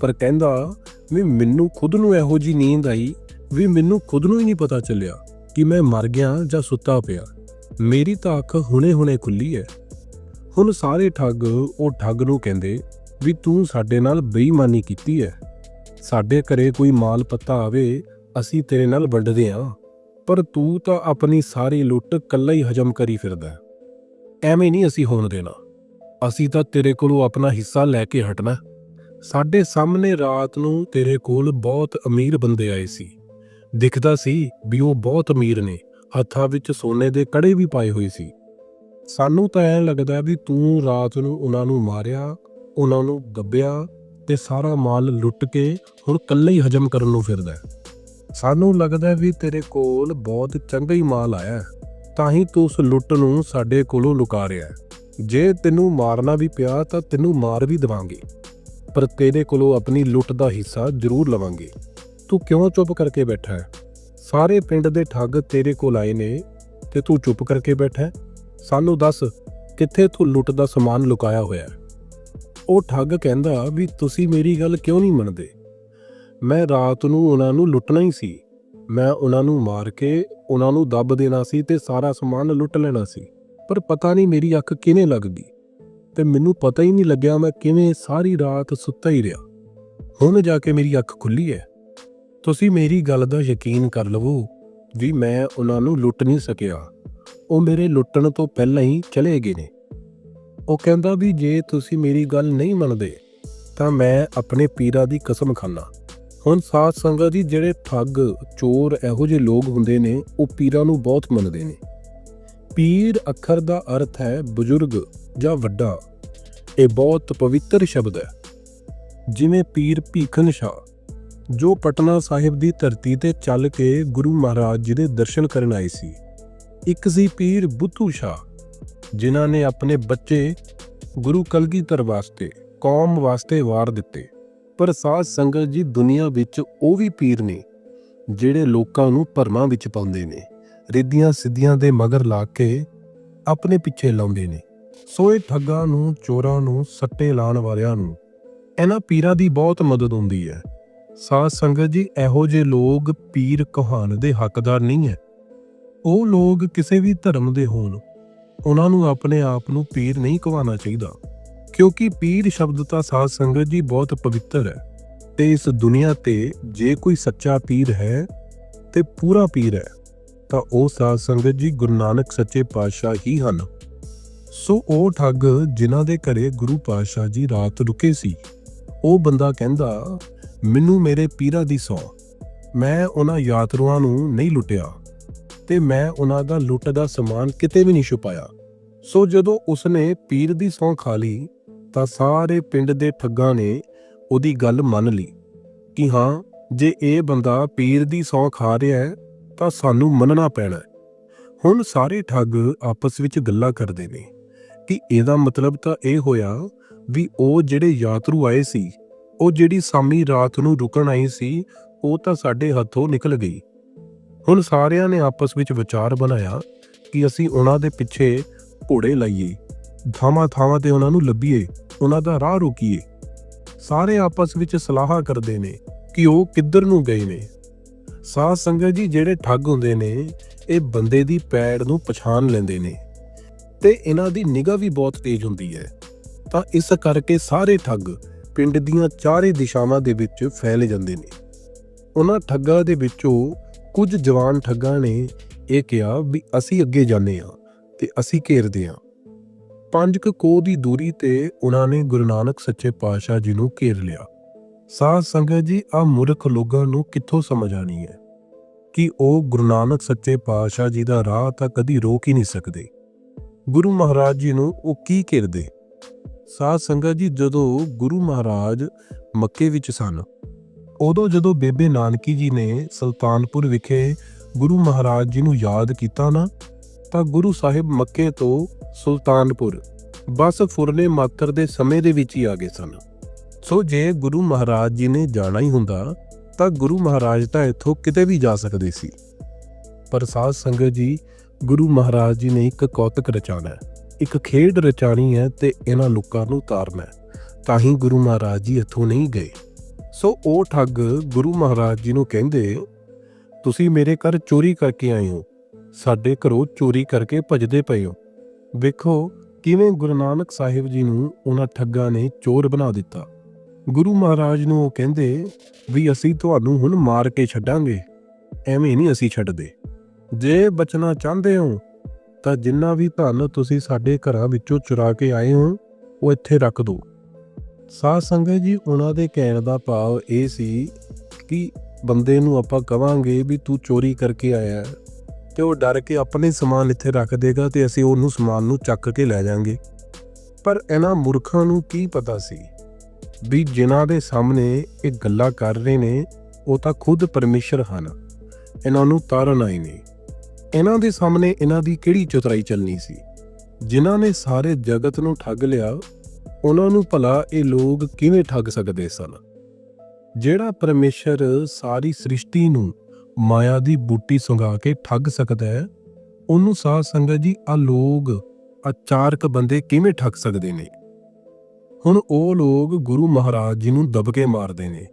Speaker 1: ਪਰ ਕਹਿੰਦਾ, ਵੀ ਮੈਨੂੰ ਖੁਦ ਨੂੰ ਇਹੋ ਜੀ ਨੀਂਦ ਆਈ ਵੀ ਮੈਨੂੰ ਖੁਦ ਨੂੰ ਹੀ ਨਹੀਂ ਪਤਾ ਚੱਲਿਆ ਕਿ ਮੈਂ ਮਰ ਗਿਆ ਜਾਂ ਸੁੱਤਾ ਪਿਆ। ਮੇਰੀ ਤਾਂ ਅੱਖ ਹੁਣੇ-ਹੁਣੇ ਖੁੱਲੀ ਹੈ ਹੁਣ ਸਾਰੇ ਠੱਗ ਉਹ ਠੱਗ ਨੂੰ ਕਹਿੰਦੇ ਵੀ ਤੂੰ ਸਾਡੇ ਨਾਲ ਬੇਈਮਾਨੀ ਕੀਤੀ ਹੈ ਸਾਡੇ ਘਰੇ ਕੋਈ ਮਾਲ ਪੱਤਾ ਆਵੇ, ਅਸੀਂ ਤੇਰੇ ਨਾਲ ਵੰਡਦੇ ਹਾਂ ਪਰ ਤੂੰ ਤਾਂ ਆਪਣੀ ਸਾਰੀ ਲੁੱਟ ਕੱਲਾ ਹੀ ਹਜਮ ਕਰੀ ਫਿਰਦਾ ਐਵੇਂ ਨਹੀਂ ਅਸੀਂ ਹੋਣ ਦੇਣਾ। ਅਸੀਂ ਤਾਂ ਤੇਰੇ ਕੋਲੋਂ ਆਪਣਾ ਹਿੱਸਾ ਲੈ ਕੇ ਹਟਣਾ ਸਾਡੇ ਸਾਹਮਣੇ ਰਾਤ ਨੂੰ ਤੇਰੇ ਕੋਲ ਬਹੁਤ ਅਮੀਰ ਬੰਦੇ ਆਏ ਸੀ। ਦਿਖਦਾ ਸੀ ਵੀ ਉਹ ਬਹੁਤ ਅਮੀਰ ਨੇ, ਹੱਥਾਂ ਵਿੱਚ ਸੋਨੇ ਦੇ ਕੜੇ ਵੀ ਪਾਏ ਹੋਏ ਸੀ। ਸਾਨੂੰ ਤਾਂ ਐਂ ਲੱਗਦਾ ਵੀ ਤੂੰ ਰਾਤ ਨੂੰ ਉਹਨਾਂ ਨੂੰ ਮਾਰਿਆ, ਉਹਨਾਂ ਨੂੰ ਦੱਬਿਆ ਤੇ ਸਾਰਾ ਮਾਲ ਲੁੱਟ ਕੇ ਹੁਣ ਇਕੱਲੇ ਹੀ ਹਜਮ ਕਰਨ ਨੂੰ ਫਿਰਦਾ ਹੈ। ਸਾਨੂੰ ਲੱਗਦਾ ਵੀ ਤੇਰੇ ਕੋਲ ਬਹੁਤ ਚੰਗਾ ਹੀ ਮਾਲ ਆਇਆ ਹੈ, ਤਾਂ ਹੀ ਤੂੰ ਉਸ ਲੁੱਟ ਨੂੰ ਸਾਡੇ ਕੋਲੋਂ ਲੁਕਾ ਰਿਹਾ ਹੈ। ਜੇ ਤੈਨੂੰ ਮਾਰਨਾ ਵੀ ਪਿਆ ਤਾਂ ਤੈਨੂੰ ਮਾਰ ਵੀ ਦਵਾਂਗੇ ਪਰ ਤੇਰੇ ਕੋਲੋਂ ਆਪਣੀ ਲੁੱਟ ਦਾ ਹਿੱਸਾ ਜ਼ਰੂਰ ਲਵਾਂਗੇ ਤੂੰ ਕਿਉਂ ਚੁੱਪ ਕਰਕੇ ਬੈਠਾ ਹੈ ਸਾਰੇ ਪਿੰਡ ਦੇ ਠੱਗ ਤੇਰੇ ਕੋਲ ਆਏ ਨੇ ਤੇ ਤੂੰ ਚੁੱਪ ਕਰਕੇ ਬੈਠਾ ਹੈ ਸਾਨੂੰ ਦੱਸ ਕਿੱਥੇ ਤੂੰ ਲੁੱਟ ਦਾ ਸਮਾਨ ਲੁਕਾਇਆ ਹੋਇਆ ਹੈ ਉਹ ਠੱਗ ਕਹਿੰਦਾ ਵੀ ਤੁਸੀਂ ਮੇਰੀ ਗੱਲ ਕਿਉਂ ਨਹੀਂ ਮੰਨਦੇ? ਮੈਂ ਰਾਤ ਨੂੰ ਉਹਨਾਂ ਨੂੰ ਲੁੱਟਣਾ ਹੀ ਸੀ। ਮੈਂ ਉਹਨਾਂ ਨੂੰ ਮਾਰ ਕੇ ਉਹਨਾਂ ਨੂੰ ਦੱਬ ਦੇਣਾ ਸੀ ਤੇ ਸਾਰਾ ਸਮਾਨ ਲੁੱਟ ਲੈਣਾ ਸੀ। ਪਰ ਪਤਾ ਨਹੀਂ ਮੇਰੀ ਅੱਖ ਕਿਵੇਂ ਲੱਗ ਗਈ ਤੇ ਮੈਨੂੰ ਪਤਾ ਹੀ ਨਹੀਂ ਲੱਗਿਆ ਮੈਂ ਕਿਵੇਂ ਸਾਰੀ ਰਾਤ ਸੁੱਤਾ ਹੀ ਰਿਹਾ। ਹੁਣ ਜਾ ਕੇ ਮੇਰੀ ਅੱਖ ਖੁੱਲੀ ਹੈ। ਤੁਸੀਂ ਮੇਰੀ ਗੱਲ ਦਾ ਯਕੀਨ ਕਰ ਲਵੋ ਵੀ ਮੈਂ ਉਹਨਾਂ ਨੂੰ ਲੁੱਟ ਨਹੀਂ ਸਕਿਆ। ਉਹ ਮੇਰੇ ਲੁੱਟਣ ਤੋਂ ਪਹਿਲਾਂ ਹੀ ਚਲੇ ਗਏ ਨੇ। ਉਹ ਕਹਿੰਦਾ ਵੀ ਜੇ ਤੁਸੀਂ ਮੇਰੀ ਗੱਲ ਨਹੀਂ ਮੰਨਦੇ, ਤਾਂ ਮੈਂ ਆਪਣੇ ਪੀਰਾਂ ਦੀ ਕਸਮ ਖਾਨਾ ਹੁਣ ਸਾਧ ਸੰਗਤ ਜੀ, ਜਿਹੜੇ ਠੱਗ, ਚੋਰ ਇਹੋ ਜਿਹੇ ਲੋਕ ਹੁੰਦੇ ਨੇ, ਉਹ ਪੀਰਾਂ ਨੂੰ ਬਹੁਤ ਮੰਨਦੇ ਨੇ। ਪੀਰ ਅੱਖਰ ਦਾ ਅਰਥ ਹੈ ਬਜ਼ੁਰਗ ਜਾਂ ਵੱਡਾ। ਇਹ ਬਹੁਤ ਪਵਿੱਤਰ ਸ਼ਬਦ ਹੈ। ਜਿਵੇਂ ਪੀਰ ਭੀਖਨ ਸ਼ਾਹ, ਜੋ ਪਟਨਾ ਸਾਹਿਬ ਦੀ ਧਰਤੀ ਤੇ ਚੱਲ ਕੇ ਗੁਰੂ ਮਹਾਰਾਜ ਜੀ ਦੇ ਦਰਸ਼ਨ ਕਰਨ ਆਏ ਸੀ। ਇੱਕ ਸੀ ਪੀਰ ਬੁੱਧੂ ਸ਼ਾਹ ਜਿਨ੍ਹਾਂ ਨੇ ਆਪਣੇ ਬੱਚੇ ਗੁਰੂ ਕਲਗੀਧਰ ਵਾਸਤੇ, ਕੌਮ ਵਾਸਤੇ ਵਾਰ ਦਿੱਤੇ। ਪਰ ਸਾਧ ਸੰਗਤ ਜੀ ਦੁਨੀਆ ਵਿੱਚ ਉਹ ਵੀ ਪੀਰ ਨੇ, ਜਿਹੜੇ ਲੋਕਾਂ ਨੂੰ ਭਰਮਾਂ ਵਿੱਚ ਪਾਉਂਦੇ ਨੇ, ਰਿੱਧੀਆਂ ਸਿੱਧੀਆਂ ਦੇ ਮਗਰ ਲਾ ਕੇ ਆਪਣੇ ਪਿੱਛੇ ਲਾਉਂਦੇ ਨੇ। ਸੋ ਇਹ ਠੱਗਾਂ ਨੂੰ, ਚੋਰਾਂ ਨੂੰ, ਸੱਟੇ ਲਾਉਣ ਵਾਲਿਆਂ ਨੂੰ, ਇਹਨਾਂ ਪੀਰਾਂ ਦੀ ਬਹੁਤ ਮਦਦ ਹੁੰਦੀ ਹੈ। ਸਾਧ ਸੰਗਤ ਜੀ, ਇਹੋ ਜਿਹੇ ਲੋਕ ਪੀਰ ਕਹਾਣ ਦੇ ਹੱਕਦਾਰ ਨਹੀਂ ਹੈ। ਉਹ ਲੋਕ ਕਿਸੇ ਵੀ ਧਰਮ ਦੇ ਹੋਣ ਉਹਨਾਂ ਨੂੰ ਆਪਣੇ ਆਪ ਨੂੰ ਪੀਰ ਨਹੀਂ ਕਹਾਉਣਾ ਚਾਹੀਦਾ, ਕਿਉਂਕਿ ਪੀਰ ਸ਼ਬਦ ਤਾਂ ਸਾਧ ਸੰਗਤ ਜੀ ਬਹੁਤ ਪਵਿੱਤਰ ਹੈ ਤੇ ਇਸ ਦੁਨੀਆ ਤੇ ਜੇ ਕੋਈ ਸੱਚਾ ਪੀਰ ਹੈ ਤੇ ਪੂਰਾ ਪੀਰ ਹੈ, ਤਾਂ ਉਹ ਸਾਧ ਸੰਗਤ ਜੀ ਗੁਰੂ ਨਾਨਕ ਸੱਚੇ ਪਾਤਸ਼ਾਹ ਹੀ ਹਨ। ਸੋ ਉਹ ਠੱਗ ਜਿਨ੍ਹਾਂ ਦੇ ਘਰੇ ਗੁਰੂ ਪਾਤਸ਼ਾਹ ਜੀ ਰਾਤ ਰੁਕੇ ਸੀ, ਉਹ ਬੰਦਾ ਕਹਿੰਦਾ, ਮੈਨੂੰ ਮੇਰੇ ਪੀਰਾਂ ਦੀ ਸੌ, ਮੈਂ ਉਹਨਾਂ ਯਾਤਰੂਆਂ ਨੂੰ ਨਹੀਂ ਲੁੱਟਿਆ। ਤੇ ਮੈਂ ਉਹਨਾਂ ਦਾ ਲੁੱਟ ਦਾ ਸਮਾਨ ਕਿਤੇ ਵੀ ਨਹੀਂ ਛੁਪਾਇਆ। ਸੋ ਜਦੋਂ ਉਸਨੇ ਪੀਰ ਦੀ ਸੌਂ ਖਾ ਲਈ, ਤਾਂ ਸਾਰੇ ਪਿੰਡ ਦੇ ਠੱਗਾਂ ਨੇ ਉਹਦੀ ਗੱਲ ਮੰਨ ਲਈ ਕਿ ਹਾਂ, ਜੇ ਇਹ ਬੰਦਾ ਪੀਰ ਦੀ ਸੌਂ ਖਾ ਰਿਹਾ ਹੈ, ਤਾਂ ਸਾਨੂੰ ਮੰਨਣਾ ਪੈਣਾ ਹੁਣ ਸਾਰੇ ਠੱਗ ਆਪਸ ਵਿੱਚ ਗੱਲਾਂ ਕਰਦੇ ਨੇ ਕਿ ਇਹਦਾ ਮਤਲਬ ਤਾਂ ਇਹ ਹੋਇਆ ਵੀ ਉਹ ਜਿਹੜੇ ਯਾਤਰੂ ਆਏ ਸੀ, ਉਹ ਜਿਹੜੀ ਸਾਮੀ ਰਾਤ ਨੂੰ ਰੁਕਣ ਆਈ ਸੀ, ਉਹ ਤਾਂ ਸਾਡੇ ਹੱਥੋਂ ਨਿਕਲ ਗਈ। ਹੁਣ ਸਾਰਿਆਂ ਨੇ ਆਪਸ ਵਿੱਚ ਵਿਚਾਰ ਬਣਾਇਆ ਕਿ ਅਸੀਂ ਉਹਨਾਂ ਦੇ ਪਿੱਛੇ ਘੋੜੇ ਲਾਈਏ, ਥਾਵਾਂ ਥਾਵਾਂ ਤੇ ਉਹਨਾਂ ਨੂੰ ਲੱਭੀਏ, ਉਹਨਾਂ ਦਾ ਰਾਹ ਰੋਕੀਏ। ਸਾਰੇ ਆਪਸ ਵਿੱਚ ਸਲਾਹ ਕਰਦੇ ਨੇ ਕਿ ਉਹ ਕਿੱਧਰ ਨੂੰ ਗਏ ਨੇ। ਸਾਧ ਸੰਗਤ ਜੀ ਜਿਹੜੇ ਠੱਗ ਹੁੰਦੇ ਨੇ, ਇਹ ਬੰਦੇ ਦੀ ਪੈੜ ਨੂੰ ਪਛਾਣ ਲੈਂਦੇ ਨੇ ਤੇ ਇਹਨਾਂ ਦੀ ਨਿਗਾਹ ਵੀ ਬਹੁਤ ਤੇਜ਼ ਹੁੰਦੀ ਹੈ। ਤਾਂ ਇਸ ਕਰਕੇ ਸਾਰੇ ਠੱਗ ਪਿੰਡ ਦੀਆਂ ਚਾਰੇ ਦਿਸ਼ਾਵਾਂ ਦੇ ਵਿੱਚ ਫੈਲ ਜਾਂਦੇ ਨੇ। ਉਹਨਾਂ ਠੱਗਾਂ ਦੇ ਵਿੱਚੋਂ ਕੁਝ ਜਵਾਨ ਠੱਗਾਂ ਨੇ ਇਹ ਕਿਹਾ ਵੀ ਅਸੀਂ ਅੱਗੇ ਜਾਂਦੇ ਹਾਂ ਤੇ ਅਸੀਂ ਘੇਰਦੇ ਹਾਂ। ਪੰਜ ਕੁ ਕੋਹ ਦੀ ਦੂਰੀ ਤੇ ਉਹਨਾਂ ਨੇ ਗੁਰੂ ਨਾਨਕ ਸੱਚੇ ਪਾਤਸ਼ਾਹ ਜੀ ਨੂੰ ਘੇਰ ਲਿਆ। ਸਾਧ ਸੰਗਤ ਜੀ ਆ ਮੂਰਖ ਲੋਕਾਂ ਨੂੰ ਕਿੱਥੋਂ ਸਮਝ ਆਣੀ ਹੈ? ਕਿ ਉਹ ਗੁਰੂ ਨਾਨਕ ਸੱਚੇ ਪਾਤਸ਼ਾਹ ਜੀ ਦਾ ਰਾਹ ਤਾਂ ਕਦੀ ਰੋਕ ਹੀ ਨਹੀਂ ਸਕਦੇ। ਗੁਰੂ ਮਹਾਰਾਜ ਜੀ ਨੂੰ ਉਹ ਕੀ ਘੇਰਦੇ? ਸਾਧ ਸੰਗਤ ਜੀ, ਜਦੋਂ ਗੁਰੂ ਮਹਾਰਾਜ ਮੱਕੇ ਵਿੱਚ ਸਨ ਉਦੋਂ ਜਦੋਂ ਬੇਬੇ ਨਾਨਕੀ ਜੀ ਨੇ ਸੁਲਤਾਨਪੁਰ ਵਿਖੇ ਗੁਰੂ ਮਹਾਰਾਜ ਜੀ ਨੂੰ ਯਾਦ ਕੀਤਾ ਨਾ, ਤਾਂ ਗੁਰੂ ਸਾਹਿਬ ਮੱਕੇ ਤੋਂ ਸੁਲਤਾਨਪੁਰ ਬਸ ਫੁਰਨੇ ਮਾਤਰ ਦੇ ਸਮੇਂ ਦੇ ਵਿੱਚ ਹੀ ਆ ਗਏ ਸਨ। ਸੋ ਜੇ ਗੁਰੂ ਮਹਾਰਾਜ ਜੀ ਨੇ ਜਾਣਾ ਹੀ ਹੁੰਦਾ, ਤਾਂ ਗੁਰੂ ਮਹਾਰਾਜ ਤਾਂ ਇੱਥੋਂ ਕਿਤੇ ਵੀ ਜਾ ਸਕਦੇ ਸੀ। ਪਰ ਸਾਧ ਸੰਗਤ ਜੀ, ਗੁਰੂ ਮਹਾਰਾਜ ਜੀ ਨੇ ਇੱਕ ਕੌਤਕ ਰਚਾਣਾ ਹੈ, ਇੱਕ ਖੇਡ ਰਚਾਣੀ ਹੈ ਤੇ ਇਹਨਾਂ ਲੋਕਾਂ ਨੂੰ ਉਤਾਰਨਾ ਹੈ, ਤਾਂ ਹੀ ਗੁਰੂ ਮਹਾਰਾਜ ਜੀ ਇੱਥੋਂ ਨਹੀਂ ਗਏ। ਸੋ ਉਹ ਠੱਗ ਗੁਰੂ ਮਹਾਰਾਜ ਜੀ ਨੂੰ ਕਹਿੰਦੇ, ਤੁਸੀਂ ਮੇਰੇ ਘਰ ਚੋਰੀ ਕਰਕੇ ਆਏ ਹੋ। ਸਾਡੇ ਘਰੋਂ ਚੋਰੀ ਕਰਕੇ ਭਜਦੇ ਪਏ ਹੋ। ਵੇਖੋ ਕਿਵੇਂ ਗੁਰੂ ਨਾਨਕ ਸਾਹਿਬ ਜੀ ਨੂੰ ਉਹਨਾਂ ਠੱਗਾਂ ਨੇ ਚੋਰ ਬਣਾ ਦਿੱਤਾ। ਗੁਰੂ ਮਹਾਰਾਜ ਨੂੰ ਉਹ ਕਹਿੰਦੇ, ਵੀ ਅਸੀਂ ਤੁਹਾਨੂੰ ਹੁਣ ਮਾਰ ਕੇ ਛੱਡਾਂਗੇ। ਐਵੇਂ ਨਹੀਂ ਅਸੀਂ ਛੱਡਦੇ। ਜੇ ਬਚਣਾ ਚਾਹੁੰਦੇ ਹੋ, ਤਾਂ ਜਿੰਨਾ ਵੀ ਧਨ ਤੁਸੀਂ ਸਾਡੇ ਘਰਾਂ ਵਿੱਚੋਂ ਚੁਰਾ ਕੇ ਆਏ ਹੋ, ਉਹ ਇੱਥੇ ਰੱਖ ਦਿਓ। ਸਾਧ ਸੰਗਤ ਜੀ ਉਹਨਾਂ ਦੇ ਕਹਿਣ ਦਾ ਭਾਵ ਇਹ ਸੀ ਕਿ ਬੰਦੇ ਨੂੰ ਆਪਾਂ ਕਵਾਂਗੇ ਵੀ ਤੂੰ ਚੋਰੀ ਕਰਕੇ ਆਇਆ ਹੈ, ਤੇ ਉਹ ਡਰ ਕੇ ਆਪਣੇ ਸਮਾਨ ਇੱਥੇ ਰੱਖ ਦੇਗਾ ਤੇ ਅਸੀਂ ਉਹਨੂੰ ਸਮਾਨ ਨੂੰ ਚੱਕ ਕੇ ਲੈ ਜਾਾਂਗੇ। ਪਰ ਇਹਨਾਂ ਮੂਰਖਾਂ ਨੂੰ ਕੀ ਪਤਾ ਸੀ ਵੀ ਜਿਨ੍ਹਾਂ ਦੇ ਸਾਹਮਣੇ ਇਹ ਗੱਲਾਂ ਕਰ ਰਹੇ ਨੇ ਉਹ ਤਾਂ ਖੁਦ ਪਰਮੇਸ਼ਰ ਹਨ। ਇਹਨਾਂ ਨੂੰ ਤਾਰਨਾ ਹੀ ਨਹੀਂ ਇਹਨਾਂ ਦੇ ਸਾਹਮਣੇ ਇਹਨਾਂ ਦੀ ਕਿਹੜੀ ਚਤਰਾਈ ਚੱਲਣੀ ਸੀ? ਜਿਨ੍ਹਾਂ ਨੇ ਸਾਰੇ ਜਗਤ ਨੂੰ ਠੱਗ ਲਿਆ ਉਹਨਾਂ ਨੂੰ ਭਲਾ ਇਹ ਲੋਕ ਕਿਵੇਂ ਠੱਗ ਸਕਦੇ ਸਨ? ਜਿਹੜਾ ਪਰਮੇਸ਼ਰ ਸਾਰੀ ਸ੍ਰਿਸ਼ਟੀ ਨੂੰ ਮਾਇਆ ਦੀ ਬੂਟੀ ਸੁੰਘਾ ਕੇ ਠੱਗ ਸਕਦਾ ਹੈ, ਉਹਨੂੰ ਸਾਧ ਸੰਗਤ ਜੀ ਆ ਲੋਕ ਅਚਾਰਕ ਬੰਦੇ ਕਿਵੇਂ ਠੱਗ ਸਕਦੇ ਨੇ? ਹੁਣ ਉਹ ਲੋਕ ਗੁਰੂ ਮਹਾਰਾਜ ਜੀ ਨੂੰ ਦਬਕੇ ਮਾਰਦੇ ਨੇ,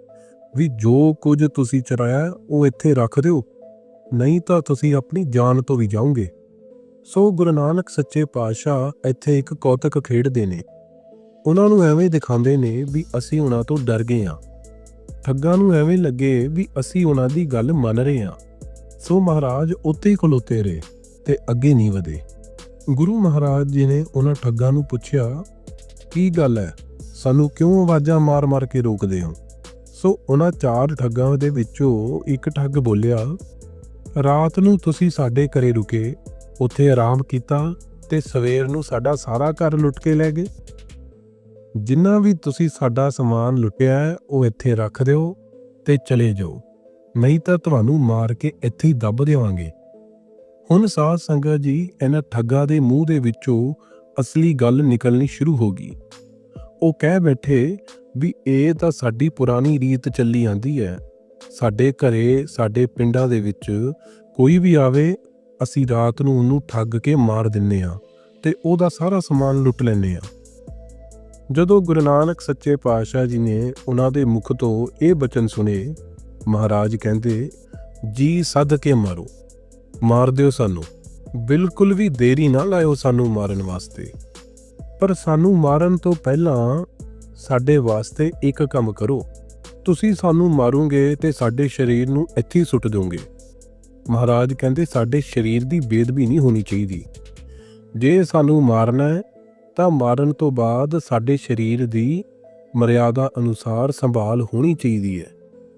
Speaker 1: ਵੀ ਜੋ ਕੁਝ ਤੁਸੀਂ ਚਰਾਇਆ, ਉਹ ਇੱਥੇ ਰੱਖ ਦਿਓ, ਨਹੀਂ ਤਾਂ ਤੁਸੀਂ ਆਪਣੀ ਜਾਨ ਤੋਂ ਵੀ ਜਾਓਗੇ। ਸੋ ਗੁਰੂ ਨਾਨਕ ਸੱਚੇ ਪਾਤਸ਼ਾਹ ਇੱਥੇ ਇੱਕ ਕੌਤਕ ਖੇਡਦੇ ਨੇ। ਉਹਨਾਂ ਨੂੰ ਐਵੇਂ ਦਿਖਾਉਂਦੇ ਨੇ ਵੀ ਅਸੀਂ ਉਹਨਾਂ ਤੋਂ ਡਰ ਗਏ ਹਾਂ। ਠੱਗਾਂ ਨੂੰ ਐਵੇਂ ਲੱਗੇ ਵੀ ਅਸੀਂ ਉਹਨਾਂ ਦੀ ਗੱਲ ਮੰਨ ਰਹੇ ਹਾਂ। ਸੋ ਮਹਾਰਾਜ ਉੱਥੇ ਹੀ ਖਲੋਤੇ ਰਹੇ ਤੇ ਅੱਗੇ ਨਹੀਂ ਵਧੇ। ਗੁਰੂ ਮਹਾਰਾਜ ਜੀ ਨੇ ਉਹਨਾਂ ਠੱਗਾਂ ਨੂੰ ਪੁੱਛਿਆ, ਕੀ ਗੱਲ ਹੈ? ਸਾਨੂੰ ਕਿਉਂ ਆਵਾਜ਼ਾਂ ਮਾਰ-ਮਾਰ ਕੇ ਰੋਕਦੇ ਹੋ? ਸੋ ਉਹਨਾਂ ਚਾਰ ਠੱਗਾਂ ਦੇ ਵਿੱਚੋਂ ਇੱਕ ਠੱਗ ਬੋਲਿਆ, ਰਾਤ ਨੂੰ ਤੁਸੀਂ ਸਾਡੇ ਘਰੇ ਰੁਕੇ, ਉੱਥੇ ਆਰਾਮ ਕੀਤਾ ਤੇ ਸਵੇਰ ਨੂੰ ਸਾਡਾ ਸਾਰਾ ਘਰ ਲੁੱਟ ਕੇ ਲੈ ਗਏ? ਜਿੰਨਾ ਵੀ ਤੁਸੀਂ ਸਾਡਾ ਸਮਾਨ ਲੁੱਟਿਆ ਹੈ, ਉਹ ਇੱਥੇ ਰੱਖ ਦਿਓ ਤੇ ਚਲੇ ਜਾਓ। ਨਹੀਂ ਤਾਂ ਤੁਹਾਨੂੰ ਮਾਰ ਕੇ ਇੱਥੇ ਹੀ ਦੱਬ ਦੇਵਾਂਗੇ। ਹੁਣ ਸਾਧ ਸੰਗਤ ਜੀ ਇਹਨਾਂ ਠੱਗਾਂ ਦੇ ਮੂੰਹ ਦੇ ਵਿੱਚੋਂ ਅਸਲੀ ਗੱਲ ਨਿਕਲਣੀ ਸ਼ੁਰੂ ਹੋ ਗਈ। ਉਹ ਕਹਿ ਬੈਠੇ ਵੀ ਇਹ ਤਾਂ ਸਾਡੀ ਪੁਰਾਣੀ ਰੀਤ ਚੱਲੀ ਆਂਦੀ ਹੈ। ਸਾਡੇ ਘਰੇ ਸਾਡੇ ਪਿੰਡਾਂ ਦੇ ਵਿੱਚ ਕੋਈ ਵੀ ਆਵੇ ਅਸੀਂ ਰਾਤ ਨੂੰ ਉਹਨੂੰ ਠੱਗ ਕੇ ਮਾਰ ਦਿੰਨੇ ਆ ਤੇ ਉਹਦਾ ਸਾਰਾ ਸਮਾਨ ਲੁੱਟ ਲੈਂਦੇ ਆ ਜਦੋਂ ਗੁਰੂ ਨਾਨਕ ਸੱਚੇ ਪਾਤਸ਼ਾਹ ਜੀ ਨੇ ਉਹਨਾਂ ਦੇ ਮੁਖ ਤੋਂ ਇਹ ਬਚਨ ਸੁਨੇ ਮਹਾਰਾਜ ਕਹਿੰਦੇ, ਜੀ ਸੱਦ ਕੇ ਮਾਰੋ, ਮਾਰ ਦਿਓ ਸਾਨੂੰ। ਬਿਲਕੁਲ ਵੀ ਦੇਰੀ ਨਾ ਲਾਇਓ ਸਾਨੂੰ ਮਾਰਨ ਵਾਸਤੇ। ਪਰ ਸਾਨੂੰ ਮਾਰਨ ਤੋਂ ਪਹਿਲਾਂ ਸਾਡੇ ਵਾਸਤੇ ਇੱਕ ਕੰਮ ਕਰੋ। ਤੁਸੀਂ ਸਾਨੂੰ ਮਾਰੋਗੇ ਤੇ ਸਾਡੇ ਸਰੀਰ ਨੂੰ ਇੱਥੇ ਸੁੱਟ ਦਿਓਗੇ। ਮਹਾਰਾਜ ਕਹਿੰਦੇ, ਸਾਡੇ ਸਰੀਰ ਦੀ ਬੇਦਬੀ ਨਹੀਂ ਹੋਣੀ ਚਾਹੀਦੀ। ਜੇ ਸਾਨੂੰ ਮਾਰਨਾ ਹੈ ਤਾਂ ਮਾਰਨ ਤੋਂ ਬਾਅਦ ਸਾਡੇ ਸਰੀਰ ਦੀ ਮਰਿਆਦਾ ਅਨੁਸਾਰ ਸੰਭਾਲ ਹੋਣੀ ਚਾਹੀਦੀ ਹੈ।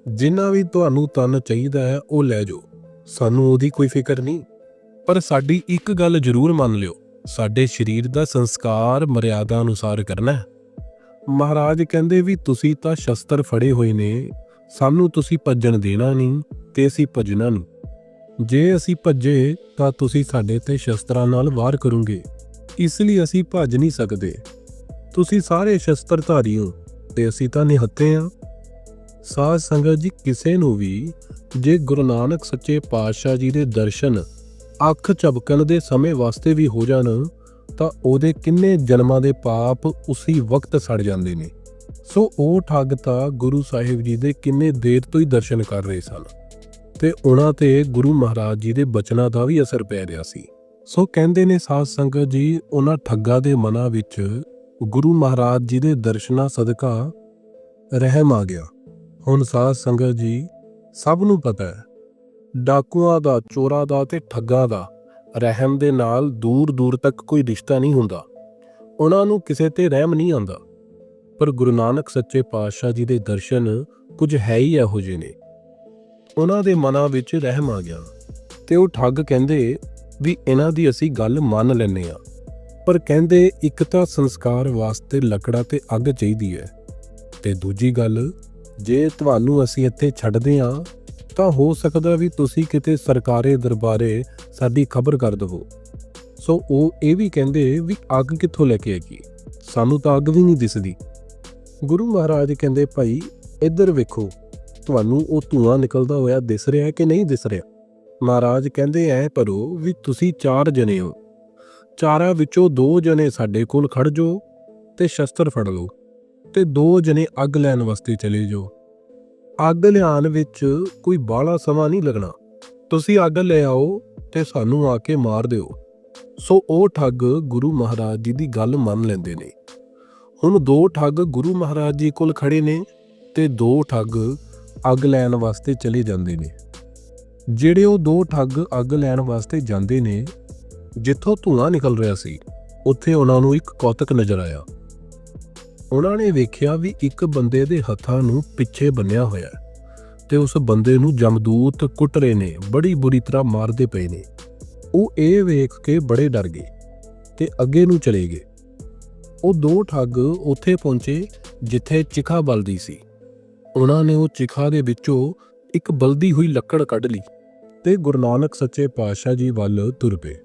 Speaker 1: ਜਿੰਨਾ ਵੀ ਤੁਹਾਨੂੰ ਤਨ ਚਾਹੀਦਾ ਹੈ, ਉਹ ਲੈ ਜਾਓ। ਸਾਨੂੰ ਉਹਦੀ ਕੋਈ ਫਿਕਰ ਨਹੀਂ। ਪਰ ਸਾਡੀ ਇੱਕ ਗੱਲ ਜ਼ਰੂਰ ਮੰਨ ਲਿਓ। ਸਾਡੇ ਸਰੀਰ ਦਾ ਸੰਸਕਾਰ ਮਰਿਆਦਾ ਅਨੁਸਾਰ ਕਰਨਾ ਹੈ। ਮਹਾਰਾਜ ਕਹਿੰਦੇ ਵੀ ਤੁਸੀਂ ਤਾਂ ਸ਼ਸਤਰ ਫੜੇ ਹੋਏ ਨੇ, ਸਾਨੂੰ ਤੁਸੀਂ ਭੱਜਣ ਦੇਣਾ ਨਹੀਂ ਤੇ ਅਸੀਂ ਭੱਜਣਾ ਨਹੀਂ। ਜੇ ਅਸੀਂ ਭੱਜੇ ਤਾਂ ਤੁਸੀਂ ਸਾਡੇ ਤੇ ਸ਼ਸਤਰਾਂ ਨਾਲ ਵਾਰ ਕਰੋਗੇ। ਇਸ ਲਈ ਅਸੀਂ ਭੱਜ ਨਹੀਂ ਸਕਦੇ। ਤੁਸੀਂ ਸਾਰੇ ਸ਼ਸਤਰਧਾਰੀ ਹੋ ਤੇ ਅਸੀਂ ਤਾਂ ਨਿਹੱਤੇ ਹਾਂ। ਸਾਧ ਸੰਗਤ ਜੀ, ਕਿਸੇ ਨੂੰ ਵੀ ਜੇ ਗੁਰੂ ਨਾਨਕ ਸੱਚੇ ਪਾਤਸ਼ਾਹ ਜੀ ਦੇ ਦਰਸ਼ਨ ਅੱਖ ਝਪਕਣ ਦੇ ਸਮੇਂ ਵਾਸਤੇ ਵੀ ਹੋ ਜਾਣ, ਤਾਂ ਉਹਦੇ ਕਿੰਨੇ ਜਨਮਾਂ ਦੇ ਪਾਪ ਉਸੇ ਵਕਤ ਸੜ ਜਾਂਦੇ ਨੇ। ਸੋ ਉਹ ਠੱਗ ਤਾਂ ਗੁਰੂ ਸਾਹਿਬ ਜੀ ਦੇ ਕਿੰਨੇ ਦੇਰ ਤੋਂ ਹੀ ਦਰਸ਼ਨ ਕਰ ਰਹੇ ਸਨ। ਤੇ ਉਹਨਾਂ ਤੇ ਗੁਰੂ ਮਹਾਰਾਜ ਜੀ ਦੇ ਬਚਨਾਂ ਦਾ ਵੀ ਅਸਰ ਪੈ ਰਿਹਾ ਸੀ। ਸੋ ਕਹਿੰਦੇ ਨੇ ਸਾਧ ਸੰਗਤ ਜੀ, ਉਹਨਾਂ ਠੱਗਾਂ ਦੇ ਮਨਾਂ ਵਿੱਚ ਗੁਰੂ ਮਹਾਰਾਜ ਜੀ ਦੇ ਦਰਸ਼ਨਾਂ ਸਦਕਾ ਰਹਿਮ ਆ ਗਿਆ। ਹੁਣ ਸਾਧ ਸੰਗਤ ਜੀ, ਸਭ ਨੂੰ ਪਤਾ ਹੈ, ਡਾਕੂਆਂ ਦਾ, ਚੋਰਾਂ ਦਾ ਤੇ ਠੱਗਾਂ ਦਾ ਰਹਿਮ ਦੇ ਨਾਲ ਦੂਰ ਦੂਰ ਤੱਕ ਕੋਈ ਰਿਸ਼ਤਾ ਨਹੀਂ ਹੁੰਦਾ। ਉਹਨਾਂ ਨੂੰ ਕਿਸੇ ਤੇ ਰਹਿਮ ਨਹੀਂ ਆਉਂਦਾ। ਪਰ ਗੁਰੂ ਨਾਨਕ ਸੱਚੇ ਪਾਤਸ਼ਾਹ ਜੀ ਦੇ ਦਰਸ਼ਨ ਕੁਝ ਹੈ ਹੀ ਇਹੋ ਜਿਹੇ ਨੇ। ਉਹਨਾਂ ਦੇ ਮਨਾਂ ਵਿੱਚ ਰਹਿਮ ਆ ਗਿਆ। ਤੇ ਉਹ ਠੱਗ ਕਹਿੰਦੇ ਵੀ ਇਹਨਾਂ ਦੀ ਅਸੀਂ ਗੱਲ ਮੰਨ ਲੈਨੇ ਆ ਪਰ ਕਹਿੰਦੇ ਇੱਕ ਤਾਂ ਸੰਸਕਾਰ ਵਾਸਤੇ ਲੱਕੜਾ ਤੇ ਅੱਗ ਚਾਹੀਦੀ ਹੈ ਤੇ ਦੂਜੀ ਗੱਲ, ਜੇ ਤੁਹਾਨੂੰ ਅਸੀਂ ਇੱਥੇ ਛੱਡਦੇ ਆ ਤਾਂ ਹੋ ਸਕਦਾ ਵੀ ਤੁਸੀਂ ਕਿਤੇ ਸਰਕਾਰੇ ਦਰਬਾਰੇ ਸਾਡੀ ਖਬਰ ਕਰ ਦਵੋ। ਸੋ ਉਹ ਇਹ ਵੀ ਕਹਿੰਦੇ ਵੀ ਅੱਗ ਕਿੱਥੋਂ ਲੈ ਕੇ ਆਈ ਸਾਨੂੰ ਤਾਂ ਅੱਗ ਵੀ ਨਹੀਂ ਦਿਸਦੀ। ਗੁਰੂ ਮਹਾਰਾਜ ਕਹਿੰਦੇ, ਭਾਈ, ਇੱਧਰ ਵੇਖੋ, ਤੁਹਾਨੂੰ ਉਹ ਧੂਆਂ ਨਿਕਲਦਾ ਹੋਇਆ ਦਿਸ ਰਿਹਾ ਹੈ ਕਿ ਨਹੀਂ ਦਿਸ ਰਿਹਾ? ਮਹਾਰਾਜ ਕਹਿੰਦੇ ਐ ਭਰੋ ਵੀ ਤੁਸੀਂ ਚਾਰ ਜਣੇ ਹੋ। ਚਾਰਾਂ ਵਿੱਚੋਂ ਦੋ ਜਣੇ ਸਾਡੇ ਕੋਲ ਖੜ ਜਾਓ ਤੇ ਸ਼ਸਤਰ ਫੜ ਲਓ ਤੇ ਦੋ ਜਣੇ ਅੱਗ ਲੈਣ ਵਾਸਤੇ ਚਲੇ ਜਾਓ। ਅੱਗ ਲਿਆਉਣ ਵਿੱਚ ਕੋਈ ਬਾਹਲਾ ਸਮਾਂ ਨਹੀਂ ਲੱਗਣਾ। ਤੁਸੀਂ ਅੱਗ ਲੈ ਆਓ ਤੇ ਸਾਨੂੰ ਆ ਕੇ ਮਾਰ ਦਿਓ। ਸੋ ਉਹ ਠੱਗ ਗੁਰੂ ਮਹਾਰਾਜ ਜੀ ਦੀ ਗੱਲ ਮੰਨ ਲੈਂਦੇ ਨੇ। ਹੁਣ ਦੋ ਠੱਗ ਗੁਰੂ ਮਹਾਰਾਜ ਜੀ ਕੋਲ ਖੜੇ ਨੇ ਤੇ ਦੋ ਠੱਗ ਅੱਗ ਲੈਣ ਵਾਸਤੇ ਚਲੇ ਜਾਂਦੇ ਨੇ। ਜਿਹੜੇ ਉਹ ਦੋ ਠੱਗ ਅੱਗ ਲੈਣ ਵਾਸਤੇ ਜਾਂਦੇ ਨੇ, ਜਿੱਥੋਂ ਧੂਆਂ ਨਿਕਲ ਰਿਹਾ ਸੀ, ਉੱਥੇ ਉਹਨਾਂ ਨੂੰ ਇੱਕ ਕੌਤਕ ਨਜ਼ਰ ਆਇਆ। ਉਹਨਾਂ ਨੇ ਵੇਖਿਆ ਵੀ ਇੱਕ ਬੰਦੇ ਦੇ ਹੱਥਾਂ ਨੂੰ ਪਿੱਛੇ ਬੰਨਿਆ ਹੋਇਆ ਤੇ ਉਸ ਬੰਦੇ ਨੂੰ ਜਮਦੂਤ ਕੁੱਟ ਰਹੇ ਨੇ, ਬੜੀ ਬੁਰੀ ਤਰ੍ਹਾਂ ਮਾਰਦੇ ਪਏ ਨੇ। ਉਹ ਇਹ ਵੇਖ ਕੇ ਬੜੇ ਡਰ ਗਏ ਤੇ ਅੱਗੇ ਨੂੰ ਚਲੇ ਗਏ। ਉਹ ਦੋ ਠੱਗ ਉੱਥੇ ਪਹੁੰਚੇ ਜਿੱਥੇ ਚਿਖਾ ਬਲਦੀ ਸੀ। ਉਹਨਾਂ ਨੇ ਉਹ ਚਿਖਾ ਦੇ ਵਿੱਚੋਂ ਇੱਕ ਬਲਦੀ ਹੋਈ ਲੱਕੜ ਕੱਢ ਲਈ ਤੇ ਗੁਰੂ ਨਾਨਕ ਸੱਚੇ ਪਾਤਸ਼ਾਹ ਜੀ ਵੱਲ ਤੁਰ ਪਏ।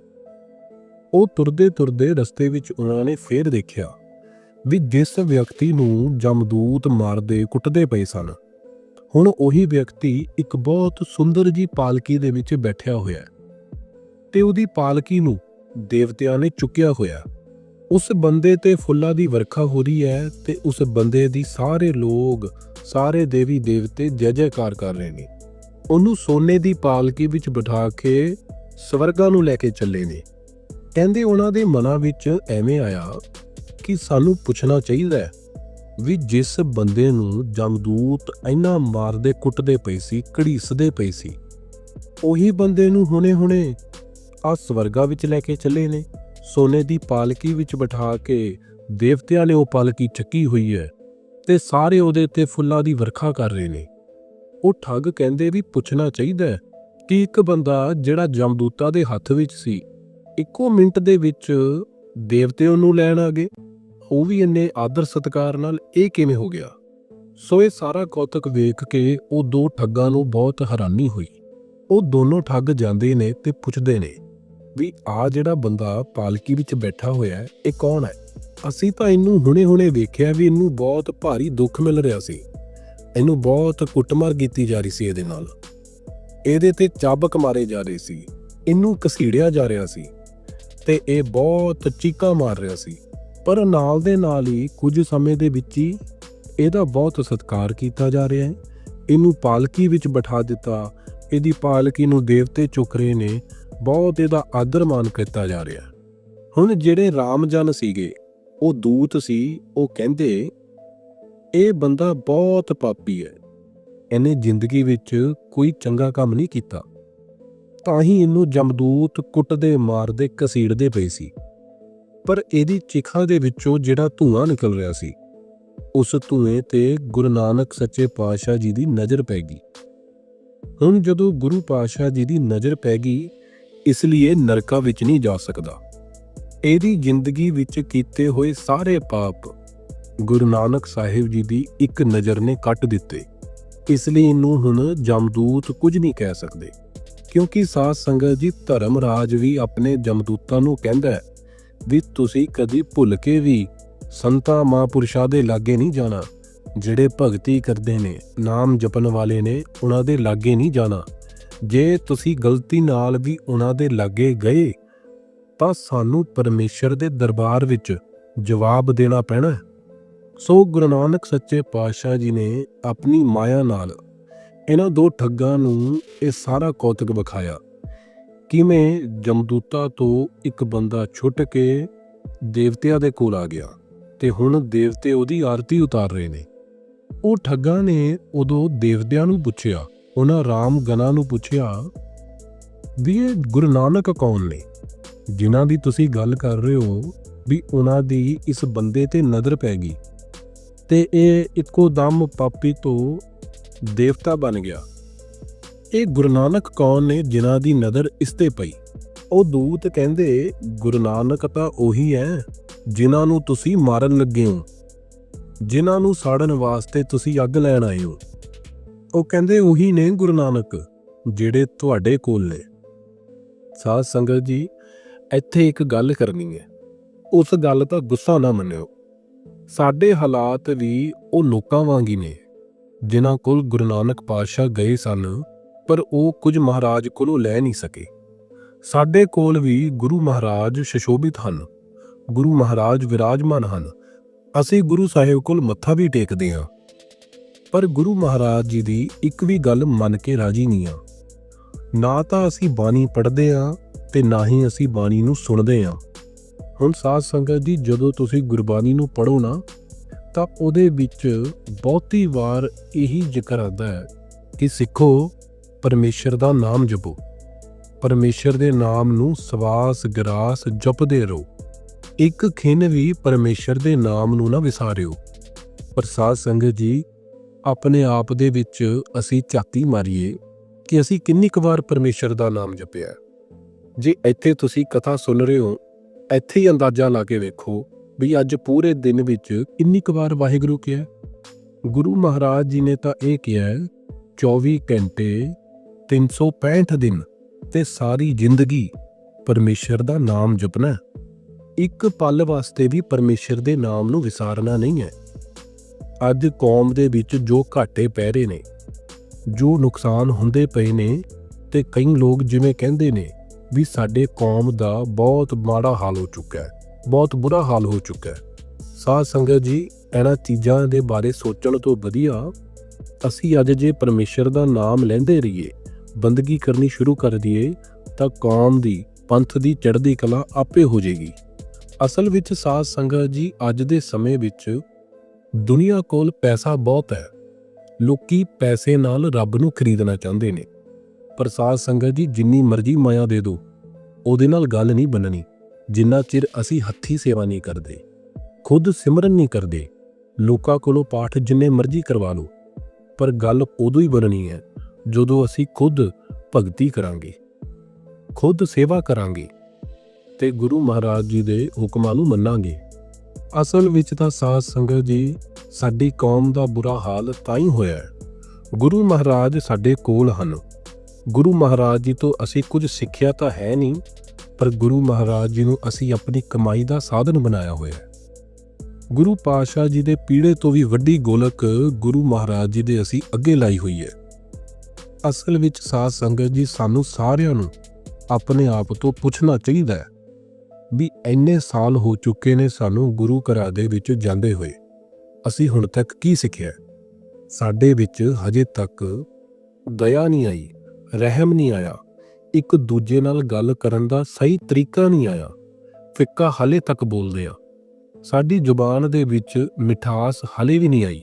Speaker 1: ਉਹ ਤੁਰਦੇ ਤੁਰਦੇ ਰਸਤੇ ਵਿੱਚ ਉਹਨਾਂ ਨੇ ਫੇਰ ਦੇਖਿਆ ਵੀ ਜਿਸ ਵਿਅਕਤੀ ਨੂੰ ਜਮਦੂਤ ਮਾਰਦੇ ਕੁੱਟਦੇ ਪਏ ਸਨ, ਹੁਣ ਉਹੀ ਵਿਅਕਤੀ ਇੱਕ ਬਹੁਤ ਸੁੰਦਰ ਜੀ ਪਾਲਕੀ ਦੇ ਵਿੱਚ ਬੈਠਿਆ ਹੋਇਆ ਹੈ ਤੇ ਉਹਦੀ ਪਾਲਕੀ ਨੂੰ ਦੇਵਤਿਆਂ ਨੇ ਚੁੱਕਿਆ ਹੋਇਆ। ਉਸ ਬੰਦੇ ਤੇ ਫੁੱਲਾਂ ਦੀ ਵਰਖਾ ਹੋ ਰਹੀ ਹੈ ਤੇ ਉਸ ਬੰਦੇ ਦੀ ਸਾਰੇ ਲੋਕ ਸਾਰੇ ਦੇਵੀ ਦੇਵਤੇ ਜੈ ਜੈਕਾਰ ਕਰ ਰਹੇ ਨੇ। ਉਹਨੂੰ ਸੋਨੇ ਦੀ ਪਾਲਕੀ ਵਿੱਚ ਬਿਠਾ ਕੇ ਸਵਰਗਾਂ ਨੂੰ ਲੈ ਕੇ ਚੱਲੇ ਨੇ। ਕਹਿੰਦੇ ਉਹਨਾਂ ਦੇ ਮਨਾਂ ਵਿੱਚ ਐਵੇਂ ਆਇਆ ਕਿ ਸਾਨੂੰ ਪੁੱਛਣਾ ਚਾਹੀਦਾ ਹੈ ਵੀ ਜਿਸ ਬੰਦੇ ਨੂੰ ਜਮਦੂਤ ਇੰਨਾ ਮਾਰਦੇ ਕੁੱਟਦੇ ਪਏ ਸੀ, ਘੜੀਸਦੇ ਪਏ ਸੀ, ਉਹੀ ਬੰਦੇ ਨੂੰ ਹੁਣੇ-ਹੁਣੇ ਆ ਸਵਰਗਾ ਵਿੱਚ ਲੈ ਕੇ ਚੱਲੇ ਨੇ। ਸੋਨੇ ਦੀ ਪਾਲਕੀ ਵਿੱਚ ਬਿਠਾ ਕੇ ਦੇਵਤਿਆਂ ਨੇ ਉਹ ਪਾਲਕੀ ਚੱਕੀ ਹੋਈ ਹੈ। ਤੇ ਸਾਰੇ ਉਹਦੇ ਉੱਤੇ ਫੁੱਲਾਂ ਦੀ ਵਰਖਾ ਕਰ ਰਹੇ ਨੇ। ਉਹ ਠੱਗ ਕਹਿੰਦੇ ਵੀ ਪੁੱਛਣਾ ਚਾਹੀਦਾ ਹੈ ਕਿ ਇੱਕ ਬੰਦਾ ਜਿਹੜਾ ਜਮਦੂਤਾ ਦੇ ਹੱਥ ਵਿੱਚ ਸੀ, ਇੱਕੋ ਮਿੰਟ ਦੇ ਵਿੱਚ ਦੇਵਤੇ ਉਹਨੂੰ ਲੈਣ ਆ ਗਏ। ਉਹ ਵੀ ਇੰਨੇ ਆਦਰ ਸਤਕਾਰ ਨਾਲ ਇਹ ਕਿਵੇਂ ਹੋ ਗਿਆ? ਸੋ ਇਹ ਸਾਰਾ ਕੌਤਕ ਵੇਖ ਕੇ ਉਹ ਦੋ ਠੱਗਾਂ ਨੂੰ ਬਹੁਤ ਹੈਰਾਨੀ ਹੋਈ। ਉਹ ਦੋਨੋਂ ਠੱਗ ਜਾਂਦੇ ਨੇ ਤੇ ਪੁੱਛਦੇ ਨੇ ਵੀ ਆ ਜਿਹੜਾ ਬੰਦਾ ਪਾਲਕੀ ਵਿੱਚ ਬੈਠਾ ਹੋਇਆ ਹੈ, ਇਹ ਕੌਣ ਹੈ? ਅਸੀਂ ਤਾਂ ਇਹਨੂੰ ਹੁਣੇ-ਹੁਣੇ ਵੇਖਿਆ ਵੀ ਇਹਨੂੰ ਬਹੁਤ ਭਾਰੀ ਦੁੱਖ ਮਿਲ ਰਿਹਾ ਸੀ। ਇਹਨੂੰ ਬਹੁਤ ਕੁੱਟਮਾਰ ਕੀਤੀ ਜਾ ਰਹੀ ਸੀ ਇਹਦੇ ਨਾਲ। ਇਹਦੇ ਤੇ ਚਾਬਕ ਮਾਰੇ ਜਾ ਰਹੇ ਸੀ। ਇਹਨੂੰ ਘਸੀੜਿਆ ਜਾ ਰਿਹਾ ਸੀ ਤੇ ਇਹ ਬਹੁਤ ਚੀਕਾਂ ਮਾਰ ਰਿਹਾ ਸੀ। ਪਰ ਨਾਲ ਦੇ ਨਾਲ ਹੀ ਕੁਝ ਸਮੇਂ ਦੇ ਵਿੱਚ ਹੀ ਇਹਦਾ ਬਹੁਤ ਸਤਿਕਾਰ ਕੀਤਾ ਜਾ ਰਿਹਾ ਹੈ। ਇਹਨੂੰ ਪਾਲਕੀ ਵਿੱਚ ਬਿਠਾ ਦਿੱਤਾ। ਇਹਦੀ ਪਾਲਕੀ ਨੂੰ ਦੇਵਤੇ ਚੁੱਕ ਰਹੇ ਨੇ। ਬਹੁਤ ਇਹਦਾ ਆਦਰ ਮਾਨ ਕੀਤਾ ਜਾ ਰਿਹਾ ਹੁਣ ਜਿਹੜੇ ਰਾਮਜਨ ਸੀਗੇ ਉਹ ਦੂਤ ਸੀ, ਉਹ ਕਹਿੰਦੇ, ਇਹ ਬੰਦਾ ਬਹੁਤ ਪਾਪੀ ਹੈ। ਇਹਨੇ ਜ਼ਿੰਦਗੀ ਵਿੱਚ ਕੋਈ ਚੰਗਾ ਕੰਮ ਨਹੀਂ ਕੀਤਾ। ਤਾਂ ਹੀ ਇਹਨੂੰ ਜਮਦੂਤ ਕੁੱਟਦੇ, ਮਾਰਦੇ, ਘਸੀੜਦੇ ਪਏ ਸੀ। ਪਰ ਇਹਦੀ ਚਿਖਾ ਦੇ ਵਿੱਚੋਂ ਜਿਹੜਾ ਧੂਆਂ ਨਿਕਲ ਰਿਹਾ ਸੀ, ਉਸ ਧੂਏ ਤੇ ਗੁਰੂ ਨਾਨਕ ਸੱਚੇ ਪਾਤਸ਼ਾਹ ਜੀ ਦੀ ਨਜ਼ਰ ਪੈ ਗਈ। ਹੁਣ ਜਦੋਂ ਗੁਰੂ ਪਾਤਸ਼ਾਹ ਜੀ ਦੀ ਨਜ਼ਰ ਪੈ ਗਈ, ਇਸ ਲਈ ਇਹ ਨਰਕਾਂ ਵਿੱਚ ਨਹੀਂ ਜਾ ਸਕਦਾ। ਇਹਦੀ ਜ਼ਿੰਦਗੀ ਵਿੱਚ ਕੀਤੇ ਹੋਏ ਸਾਰੇ ਪਾਪ ਗੁਰੂ ਨਾਨਕ ਸਾਹਿਬ ਜੀ ਦੀ ਇੱਕ ਨਜ਼ਰ ਨੇ ਕੱਟ ਦਿੱਤੇ। ਇਸ ਲਈ ਇਹਨੂੰ ਹੁਣ ਜਮਦੂਤ ਕੁਝ ਨਹੀਂ ਕਹਿ ਸਕਦੇ, ਕਿਉਂਕਿ ਸਾਧ ਸੰਗਤ ਜੀ ਧਰਮ ਰਾਜ ਵੀ ਆਪਣੇ ਜਮਦੂਤਾਂ ਨੂੰ ਕਹਿੰਦਾ ਹੈ ਵੀ ਤੁਸੀਂ ਕਦੀ ਭੁੱਲ ਕੇ ਵੀ ਸੰਤਾਂ ਮਹਾਂਪੁਰਸ਼ਾਂ ਦੇ ਲਾਗੇ ਨਹੀਂ ਜਾਣਾ, ਜਿਹੜੇ ਭਗਤੀ ਕਰਦੇ ਨੇ, ਨਾਮ ਜਪਣ ਵਾਲੇ ਨੇ, ਉਹਨਾਂ ਦੇ ਲਾਗੇ ਨਹੀਂ ਜਾਣਾ। ਜੇ ਤੁਸੀਂ ਗਲਤੀ ਨਾਲ ਵੀ ਉਹਨਾਂ ਦੇ ਲਾਗੇ ਗਏ ਤਾਂ ਸਾਨੂੰ ਪਰਮੇਸ਼ਰ ਦੇ ਦਰਬਾਰ ਵਿੱਚ ਜਵਾਬ ਦੇਣਾ ਪੈਣਾ ਹੈ। ਸੋ ਗੁਰੂ ਨਾਨਕ ਸੱਚੇ ਪਾਤਸ਼ਾਹ ਜੀ ਨੇ ਆਪਣੀ ਮਾਇਆ ਨਾਲ ਇਹਨਾਂ ਦੋ ਠੱਗਾਂ ਨੂੰ ਇਹ ਸਾਰਾ ਕੌਤਕ ਵਿਖਾਇਆ। ਕਿਵੇਂ ਜਮਦੂਤਾ ਤੋਂ ਇੱਕ ਬੰਦਾ ਛੁੱਟ ਕੇ ਦੇਵਤਿਆਂ ਦੇ ਕੋਲ ਆ ਗਿਆ ਤੇ ਹੁਣ ਦੇਵਤੇ ਉਹਦੀ ਆਰਤੀ ਉਤਾਰ ਰਹੇ ਨੇ। ਉਹ ਠੱਗਾਂ ਨੇ ਉਦੋਂ ਦੇਵਤਿਆਂ ਨੂੰ ਪੁੱਛਿਆ, ਉਹਨਾਂ ਰਾਮ ਗਨਾ ਨੂੰ ਪੁੱਛਿਆ, ਵੀ ਇਹ ਗੁਰੂ ਨਾਨਕ ਕੌਣ ਨੇ? ਜਿਨ੍ਹਾਂ ਦੀ ਤੁਸੀਂ ਗੱਲ ਕਰ ਰਹੇ ਹੋ ਵੀ ਉਹਨਾਂ ਦੀ ਇਸ ਬੰਦੇ ਤੇ ਨਜ਼ਰ ਪੈ ਗਈ। ਤੇ ਇਹ ਇੱਕੋ ਦਮ ਪਾਪੀ ਤੋਂ ਦੇਵਤਾ ਬਣ ਗਿਆ। ਇਹ ਗੁਰੂ ਨਾਨਕ ਕੌਣ ਨੇ ਜਿਨ੍ਹਾਂ ਦੀ ਨਜ਼ਰ ਇਸ ਤੇ ਪਈ? ਉਹ ਦੂਤ ਕਹਿੰਦੇ, ਗੁਰੂ ਨਾਨਕ ਤਾਂ ਉਹੀ ਹੈ ਜਿਨ੍ਹਾਂ ਨੂੰ ਤੁਸੀਂ ਮਾਰਨ ਲੱਗੇ ਹੋ, ਜਿਨ੍ਹਾਂ ਨੂੰ ਸਾੜਨ ਵਾਸਤੇ ਤੁਸੀਂ ਅੱਗ ਲੈਣ ਆਏ ਹੋ। ਉਹ ਕਹਿੰਦੇ, ਉਹੀ ਨੇ ਗੁਰੂ ਨਾਨਕ, ਜਿਹੜੇ ਤੁਹਾਡੇ ਕੋਲ ਨੇ। ਸਾਧ ਸੰਗਤ ਜੀ ਇੱਥੇ ਇੱਕ ਗੱਲ ਕਰਨੀ ਹੈ। ਉਸ ਗੱਲ ਦਾ ਗੁੱਸਾ ਨਾ ਮੰਨਿਓ। ਸਾਡੇ ਹਾਲਾਤ ਵੀ ਉਹ ਲੋਕਾਂ ਵਾਂਗ ਹੀ ਨੇ, ਜਿਨ੍ਹਾਂ ਕੋਲ ਗੁਰੂ ਨਾਨਕ ਪਾਤਸ਼ਾਹ ਗਏ ਸਨ, ਪਰ ਉਹ ਕੁਝ ਮਹਾਰਾਜ ਕੋਲੋਂ ਲੈ ਨਹੀਂ ਸਕੇ। ਸਾਡੇ ਕੋਲ ਵੀ ਗੁਰੂ ਮਹਾਰਾਜ ਸ਼ਸ਼ੋਭਿਤ ਹਨ, ਗੁਰੂ ਮਹਾਰਾਜ ਵਿਰਾਜਮਾਨ ਹਨ। ਅਸੀਂ ਗੁਰੂ ਸਾਹਿਬ ਕੋਲ ਮੱਥਾ ਵੀ ਟੇਕਦੇ ਹਾਂ। ਪਰ ਗੁਰੂ ਮਹਾਰਾਜ ਜੀ ਦੀ ਇੱਕ ਵੀ ਗੱਲ ਮੰਨ ਕੇ ਰਾਜੀ ਨਹੀਂ ਆ ਨਾ ਤਾਂ ਅਸੀਂ ਬਾਣੀ ਪੜ੍ਹਦੇ ਆ ਤੇ ਨਾ ਹੀ ਅਸੀਂ ਬਾਣੀ ਨੂੰ ਸੁਣਦੇ ਹਾਂ ਹੁਣ ਸਾਧ ਸੰਗਤ ਜੀ, ਜਦੋਂ ਤੁਸੀਂ ਗੁਰਬਾਣੀ ਨੂੰ ਪੜ੍ਹੋ ਨਾ, ਤਾਂ ਉਹਦੇ ਵਿੱਚ ਬਹੁਤੀ ਵਾਰ ਇਹੀ ਜ਼ਿਕਰ ਆਉਂਦਾ ਹੈ ਕਿ ਸਿੱਖੋ, ਪਰਮੇਸ਼ਰ ਦਾ ਨਾਮ ਜਪੋ। ਪਰਮੇਸ਼ਰ ਦੇ ਨਾਮ ਨੂੰ ਸਵਾਸ, ਗਰਾਸ ਜਪਦੇ ਰਹੋ। ਇੱਕ ਖਿੰਨ ਵੀ ਪਰਮੇਸ਼ਰ ਦੇ ਨਾਮ ਨੂੰ ਨਾ ਵਿਸਾਰਿਓ। ਪਰ ਸਾਧ ਸੰਗਤ ਜੀ, ਆਪਣੇ ਆਪ ਦੇ ਵਿੱਚ ਅਸੀਂ ਝਾਤੀ ਮਾਰੀਏ ਕਿ ਅਸੀਂ ਕਿੰਨੀ ਕੁ ਵਾਰ ਪਰਮੇਸ਼ਰ ਦਾ ਨਾਮ ਜਪਿਆ। ਹੈ। ਜੇ ਇੱਥੇ ਤੁਸੀਂ ਕਥਾ ਸੁਣ ਰਹੇ ਹੋ ਇੱਥੇ ਹੀ ਅੰਦਾਜ਼ਾ ਲਾ ਕੇ ਵੇਖੋ ਵੀ ਅੱਜ ਪੂਰੇ ਦਿਨ ਵਿੱਚ ਕਿੰਨੀ ਕੁ ਵਾਰ ਵਾਹਿਗੁਰੂ ਕਿਹਾ ਗੁਰੂ ਮਹਾਰਾਜ ਜੀ ਨੇ ਤਾਂ ਇਹ ਕਿਹਾ ਹੈ, 24 ਘੰਟੇ 365 ਦਿਨ ਤੇ ਸਾਰੀ ਜ਼ਿੰਦਗੀ ਪਰਮੇਸ਼ਰ ਦਾ ਨਾਮ ਜਪਣਾ ਇੱਕ ਪਲ ਵਾਸਤੇ ਵੀ ਪਰਮੇਸ਼ਰ ਦੇ ਨਾਮ ਨੂੰ ਵਿਸਾਰਨਾ ਨਹੀਂ ਹੈ। ਅੱਜ ਕੌਮ ਦੇ ਵਿੱਚ ਜੋ ਘਾਟੇ ਪੈ ਰਹੇ ਨੇ ਜੋ ਨੁਕਸਾਨ ਹੁੰਦੇ ਪਏ ਨੇ ਤੇ ਕਈ ਲੋਕ ਜਿਵੇਂ ਕਹਿੰਦੇ ਨੇ ਵੀ ਸਾਡੇ ਕੌਮ ਦਾ ਬਹੁਤ ਮਾੜਾ ਹਾਲ ਹੋ ਚੁੱਕਾ ਹੈ, ਬਹੁਤ ਬੁਰਾ ਹਾਲ ਹੋ ਚੁੱਕਾ ਹੈ। ਸਾਧ ਸੰਗਤ ਜੀ, ਇਹਨਾਂ ਚੀਜ਼ਾਂ ਦੇ ਬਾਰੇ ਸੋਚਣ ਤੋਂ ਵਧੀਆ ਅਸੀਂ ਅੱਜ ਜੇ ਪਰਮੇਸ਼ਰ ਦਾ ਨਾਮ ਲੈਂਦੇ ਰਹੀਏ, ਬੰਦਗੀ ਕਰਨੀ ਸ਼ੁਰੂ ਕਰ ਦਈਏ, ਤਾਂ ਕੌਮ ਦੀ, ਪੰਥ ਦੀ, ਚੜ੍ਹਦੀ ਕਲਾ ਆਪੇ ਹੋ ਜਾਏਗੀ। ਅਸਲ ਵਿੱਚ ਸਾਧ ਸੰਗਤ ਜੀ, ਅੱਜ ਦੇ ਸਮੇਂ ਵਿੱਚ ਦੁਨੀਆ ਕੋਲ ਪੈਸਾ ਬਹੁਤ ਹੈ। ਲੋਕੀ ਪੈਸੇ ਨਾਲ ਰੱਬ ਨੂੰ ਖਰੀਦਣਾ ਚਾਹੁੰਦੇ ਨੇ। ਪਰ ਸਾਧ ਸੰਗਤ ਜੀ ਜਿੰਨੀ ਮਰਜ਼ੀ ਮਾਇਆ ਦੇ ਦਿਓ, ਉਹਦੇ ਨਾਲ ਗੱਲ ਨਹੀਂ ਬਣਨੀ ਜਿੰਨਾ ਚਿਰ ਅਸੀਂ ਹੱਥੀ ਸੇਵਾ ਨਹੀਂ ਕਰਦੇ, ਖੁਦ ਸਿਮਰਨ ਨਹੀਂ ਕਰਦੇ, ਲੋਕਾਂ ਕੋਲੋਂ ਪਾਠ ਜਿੰਨੇ ਮਰਜ਼ੀ ਕਰਵਾ ਲਓ, ਪਰ ਗੱਲ ਉਦੋਂ ਹੀ ਬਣਨੀ ਹੈ ਜਦੋਂ ਅਸੀਂ ਖੁਦ ਭਗਤੀ ਕਰਾਂਗੇ, ਖੁਦ ਸੇਵਾ ਕਰਾਂਗੇ ਤੇ ਗੁਰੂ ਮਹਾਰਾਜ ਜੀ ਦੇ ਹੁਕਮਾਂ ਨੂੰ ਮੰਨਾਂਗੇ। ਅਸਲ ਵਿੱਚ ਤਾਂ ਸਾਧ ਸੰਗਤ ਜੀ, ਸਾਡੀ ਕੌਮ ਦਾ ਬੁਰਾ ਹਾਲ ਤਾਂ ਹੀ ਹੋਇਆ ਹੈ। ਗੁਰੂ ਮਹਾਰਾਜ ਸਾਡੇ ਕੋਲ ਹਨ। ਗੁਰੂ ਮਹਾਰਾਜ ਜੀ ਤੋਂ ਅਸੀਂ ਕੁਝ ਸਿੱਖਿਆ ਤਾਂ ਹੈ ਨਹੀਂ, ਪਰ ਗੁਰੂ ਮਹਾਰਾਜ ਜੀ ਨੂੰ ਅਸੀਂ ਆਪਣੀ ਕਮਾਈ ਦਾ ਸਾਧਨ ਬਣਾਇਆ ਹੋਇਆ ਹੈ। ਗੁਰੂ ਪਾਤਸ਼ਾਹ ਜੀ ਦੇ ਪੀੜੇ ਤੋਂ ਵੀ ਵੱਡੀ ਗੋਲਕ ਗੁਰੂ ਮਹਾਰਾਜ ਜੀ ਦੇ ਅਸੀਂ ਅੱਗੇ ਲਾਈ ਹੋਈ ਹੈ। ਅਸਲ ਵਿੱਚ ਸਾਧ ਸੰਗਤ ਜੀ ਸਾਨੂੰ ਸਾਰਿਆਂ ਨੂੰ ਆਪਣੇ ਆਪ ਤੋਂ ਪੁੱਛਣਾ ਚਾਹੀਦਾ ਹੈ ਵੀ ਇੰਨੇ ਸਾਲ ਹੋ ਚੁੱਕੇ ਨੇ ਸਾਨੂੰ ਗੁਰੂ ਘਰਾਂ ਦੇ ਵਿੱਚ ਜਾਂਦੇ ਹੋਏ, ਅਸੀਂ ਹੁਣ ਤੱਕ ਕੀ ਸਿੱਖਿਆ ਸਾਡੇ ਵਿੱਚ ਹਜੇ ਤੱਕ ਦਇਆ ਨਹੀਂ ਆਈ। ਰਹਿਮ ਨਹੀਂ ਆਇਆ। ਇੱਕ ਦੂਜੇ ਨਾਲ ਗੱਲ ਕਰਨ ਦਾ ਸਹੀ ਤਰੀਕਾ ਨਹੀਂ ਆਇਆ। ਫਿੱਕਾ ਹਲੇ ਤੱਕ ਬੋਲਦੇ ਆ। ਸਾਡੀ ਜ਼ੁਬਾਨ ਦੇ ਵਿੱਚ ਮਿਠਾਸ ਹਲੇ ਵੀ ਨਹੀਂ ਆਈ।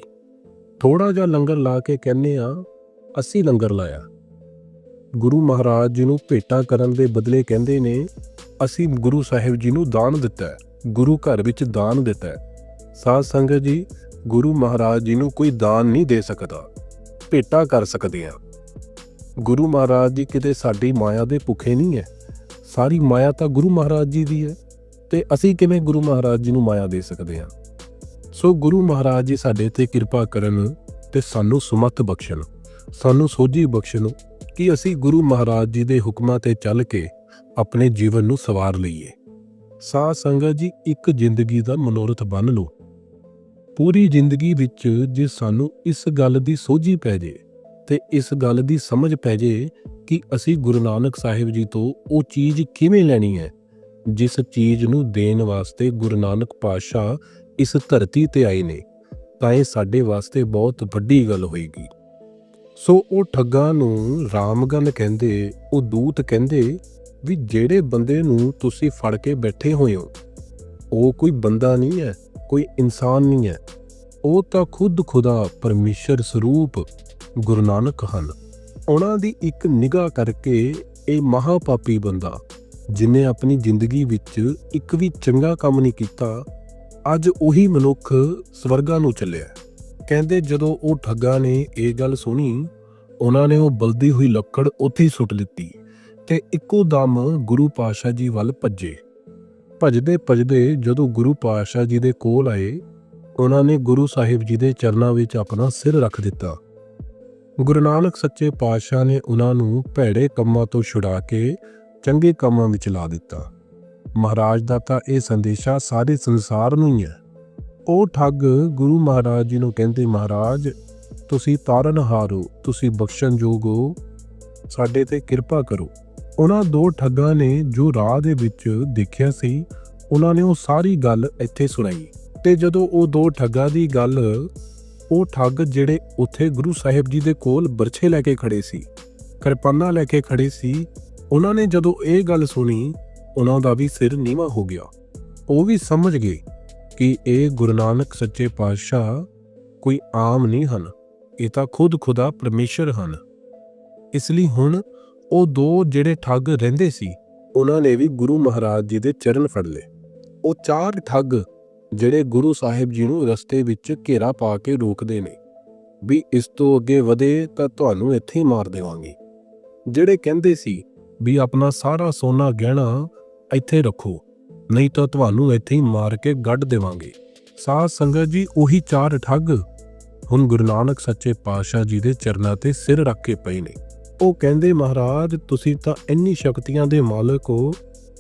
Speaker 1: ਥੋੜਾ ਜਿਹਾ ਲੰਗਰ ਲਾ ਕੇ ਕਹਿੰਨੇ ਆ, ਅਸੀਂ ਲੰਗਰ ਲਾਇਆ। ਗੁਰੂ ਮਹਾਰਾਜ ਜੀ ਨੂੰ ਭੇਟਾ ਕਰਨ ਦੇ ਬਦਲੇ ਕਹਿੰਦੇ ਨੇ, ਅਸੀਂ ਗੁਰੂ ਸਾਹਿਬ ਜੀ ਨੂੰ ਦਾਨ ਦਿੱਤਾ ਹੈ, ਗੁਰੂ ਘਰ ਵਿੱਚ ਦਾਨ ਦਿੱਤਾ ਹੈ। ਸਾਧ ਸੰਗਤ ਜੀ, ਗੁਰੂ ਮਹਾਰਾਜ ਜੀ ਨੂੰ ਕੋਈ ਦਾਨ ਨਹੀਂ ਦੇ ਸਕਦਾ। ਭੇਟਾ ਕਰ ਸਕਦੇ ਆ। ਗੁਰੂ ਮਹਾਰਾਜ ਜੀ ਕਿਤੇ ਸਾਡੀ ਮਾਇਆ ਦੇ ਭੁੱਖੇ ਨਹੀਂ ਹੈ ਸਾਰੀ ਮਾਇਆ ਤਾਂ ਗੁਰੂ ਮਹਾਰਾਜ ਜੀ ਦੀ ਹੈ ਤੇ ਅਸੀਂ ਕਿਵੇਂ ਗੁਰੂ ਮਹਾਰਾਜ ਜੀ ਨੂੰ ਮਾਇਆ ਦੇ ਸਕਦੇ ਹਾਂ? ਸੋ ਗੁਰੂ ਮਹਾਰਾਜ ਜੀ ਸਾਡੇ ਤੇ ਕਿਰਪਾ ਕਰਨ ਤੇ ਸਾਨੂੰ ਸੁਮਤ ਬਖਸ਼ਣ, ਸਾਨੂੰ ਸੋਝੀ ਬਖਸ਼ਣ ਕਿ ਅਸੀਂ ਗੁਰੂ ਮਹਾਰਾਜ ਜੀ ਦੇ ਹੁਕਮਾਂ ਤੇ ਚੱਲ ਕੇ ਆਪਣੇ ਜੀਵਨ ਨੂੰ ਸਵਾਰ ਲਈਏ। ਸਾਧ ਸੰਗਤ ਜੀ, ਇੱਕ ਜ਼ਿੰਦਗੀ ਦਾ ਮਨੋਰਥ ਬੰਨ ਲਓ। ਪੂਰੀ ਜ਼ਿੰਦਗੀ ਵਿੱਚ ਜੇ ਸਾਨੂੰ ਇਸ ਗੱਲ ਦੀ ਸੋਝੀ ਪੈ ਜੇ ਤੇ ਇਸ ਗੱਲ ਦੀ ਸਮਝ ਪੈ ਜੇ ਕਿ ਅਸੀਂ ਗੁਰੂ ਨਾਨਕ ਸਾਹਿਬ ਜੀ ਤੋਂ ਉਹ ਚੀਜ਼ ਕਿਵੇਂ ਲੈਣੀ ਹੈ, ਜਿਸ ਚੀਜ਼ ਨੂੰ ਦੇਣ ਵਾਸਤੇ ਗੁਰੂ ਨਾਨਕ ਪਾਤਸ਼ਾਹ ਇਸ ਧਰਤੀ ਤੇ ਆਏ ਨੇ, ਤਾਂ ਇਹ ਸਾਡੇ ਵਾਸਤੇ ਬਹੁਤ ਵੱਡੀ ਗੱਲ ਹੋਏਗੀ। ਸੋ ਉਹ ਠੱਗਾਂ ਨੂੰ ਰਾਮਗਨ ਕਹਿੰਦੇ, ਉਹ ਦੂਤ ਕਹਿੰਦੇ ਵੀ ਜਿਹੜੇ ਬੰਦੇ ਨੂੰ ਤੁਸੀਂ ਫੜ ਕੇ ਬੈਠੇ ਹੋਏ ਹੋ, ਉਹ ਕੋਈ ਬੰਦਾ ਨਹੀਂ ਹੈ, ਕੋਈ ਇਨਸਾਨ ਨਹੀਂ ਹੈ, ਉਹ ਤਾਂ ਖੁਦ ਖੁਦਾ ਪਰਮੇਸ਼ਰ ਸਰੂਪ ਗੁਰੂ ਨਾਨਕ ਹਨ। ਉਹਨਾਂ ਦੀ ਇੱਕ ਨਿਗਾਹ ਕਰਕੇ ਇਹ ਮਹਾਪਾਪੀ ਬੰਦਾ, ਜਿਨੇ ਆਪਣੀ ਜ਼ਿੰਦਗੀ ਵਿੱਚ ਇੱਕ ਵੀ ਚੰਗਾ ਕੰਮ ਨਹੀਂ ਕੀਤਾ, ਅੱਜ ਉਹੀ ਮਨੁੱਖ ਸਵਰਗਾਂ ਨੂੰ ਚੱਲਿਆ। ਕਹਿੰਦੇ ਜਦੋਂ ਉਹ ਠੱਗਾ ਨੇ ਇਹ ਗੱਲ ਸੁਣੀ, ਉਹਨਾਂ ਨੇ ਉਹ ਬਲਦੀ ਹੋਈ ਲੱਕੜ ਉੱਥੇ ਹੀ ਸੁੱਟ ਦਿੱਤੀ ਤੇ ਇੱਕੋ ਦਮ ਗੁਰੂ ਪਾਤਸ਼ਾਹ ਜੀ ਵੱਲ ਭੱਜੇ। ਭਜਦੇ ਭਜਦੇ ਜਦੋਂ ਗੁਰੂ ਪਾਤਸ਼ਾਹ ਜੀ ਦੇ ਕੋਲ ਆਏ, ਉਹਨਾਂ ਨੇ ਗੁਰੂ ਸਾਹਿਬ ਜੀ ਦੇ ਚਰਨਾਂ ਵਿੱਚ ਆਪਣਾ ਸਿਰ ਰੱਖ ਦਿੱਤਾ। ਗੁਰੂ ਨਾਨਕ ਸੱਚੇ ਪਾਤਸ਼ਾਹ ਨੇ ਉਹਨਾਂ ਨੂੰ ਭੈੜੇ ਕੰਮਾਂ ਤੋਂ ਛੁਡਾ ਕੇ ਚੰਗੇ ਕੰਮਾਂ ਵਿੱਚ ਲਾ ਦਿੱਤਾ। ਮਹਾਰਾਜ ਦਾ ਤਾਂ ਇਹ ਸੰਦੇਸ਼ਾ ਸਾਰੇ ਸੰਸਾਰ ਨੂੰ ਹੀ ਹੈ। ਉਹ ਠੱਗ ਗੁਰੂ ਮਹਾਰਾਜ ਜੀ ਨੂੰ ਕਹਿੰਦੇ, ਮਹਾਰਾਜ, ਤੁਸੀਂ ਤਾਰਨਹਾਰ ਹੋ ਤੁਸੀਂ ਬਖਸ਼ਣਯੋਗ ਹੋ। ਸਾਡੇ ਤੇ ਕਿਰਪਾ ਕਰੋ। ਉਹਨਾਂ ਦੋ ਠੱਗਾਂ ਨੇ ਜੋ ਰਾਹ ਦੇ ਵਿੱਚ ਦੇਖਿਆ ਸੀ, ਉਹਨਾਂ ਨੇ ਉਹ ਸਾਰੀ ਗੱਲ ਇੱਥੇ ਸੁਣਾਈ। ਤੇ ਜਦੋਂ ਉਹ ਦੋ ਠੱਗਾਂ ਦੀ ਗੱਲ ਉਹ ਠੱਗ ਜਿਹੜੇ ਉੱਥੇ ਗੁਰੂ ਸਾਹਿਬ ਜੀ ਦੇ ਕੋਲ ਬਰਛੇ ਲੈ ਕੇ ਖੜੇ ਸੀ, ਕਿਰਪਾਨਾਂ ਲੈ ਕੇ ਖੜੇ ਸੀ, ਉਹਨਾਂ ਨੇ ਜਦੋਂ ਇਹ ਗੱਲ ਸੁਣੀ, ਉਹਨਾਂ ਦਾ ਵੀ ਸਿਰ ਨੀਵਾ ਹੋ ਗਿਆ। ਉਹ ਵੀ ਸਮਝ ਗਏ ਕਿ ਇਹ ਗੁਰੂ ਨਾਨਕ ਸੱਚੇ ਪਾਤਸ਼ਾਹ ਕੋਈ ਆਮ ਨਹੀਂ ਹਨ, ਇਹ ਤਾਂ ਖੁਦ ਖੁਦਾ ਪਰਮੇਸ਼ਰ ਹਨ। ਇਸ ਲਈ ਹੁਣ ਉਹ ਦੋ ਜਿਹੜੇ ਠੱਗ ਰਹਿੰਦੇ ਸੀ, ਉਹਨਾਂ ਨੇ ਵੀ ਗੁਰੂ ਮਹਾਰਾਜ ਜੀ ਦੇ ਚਰਨ ਫੜ ਲਏ। ਉਹ ਚਾਰ ਠੱਗ ਜਿਹੜੇ ਗੁਰੂ ਸਾਹਿਬ ਜੀ ਨੂੰ ਰਸਤੇ ਵਿੱਚ ਘੇਰਾ ਪਾ ਕੇ ਰੋਕਦੇ ਨੇ, ਵੀ ਇਸ ਤੋਂ ਅੱਗੇ ਵਧੇ ਤਾਂ ਤੁਹਾਨੂੰ ਇੱਥੇ ਹੀ ਮਾਰ ਦੇਵਾਂਗੇ। ਜਿਹੜੇ ਕਹਿੰਦੇ ਸੀ ਵੀ ਆਪਣਾ ਸਾਰਾ ਸੋਨਾ ਗਹਿਣਾ ਇੱਥੇ ਰੱਖੋ, ਨਹੀਂ ਤਾਂ ਤੁਹਾਨੂੰ ਇੱਥੇ ਹੀ ਮਾਰ ਕੇ ਗੱਡ ਦੇਵਾਂਗੇ। ਸਾਧ ਸੰਗਤ ਜੀ, ਉਹੀ ਚਾਰ ਠੱਗ ਹੁਣ ਗੁਰੂ ਨਾਨਕ ਸੱਚੇ ਪਾਤਸ਼ਾਹ ਜੀ ਦੇ ਚਰਨਾਂ ਤੇ ਸਿਰ ਰੱਖ ਕੇ ਪਏ ਨੇ। ਉਹ ਕਹਿੰਦੇ, ਮਹਾਰਾਜ, ਤੁਸੀਂ ਤਾਂ ਇੰਨੀ ਸ਼ਕਤੀਆਂ ਦੇ ਮਾਲਕ ਹੋ,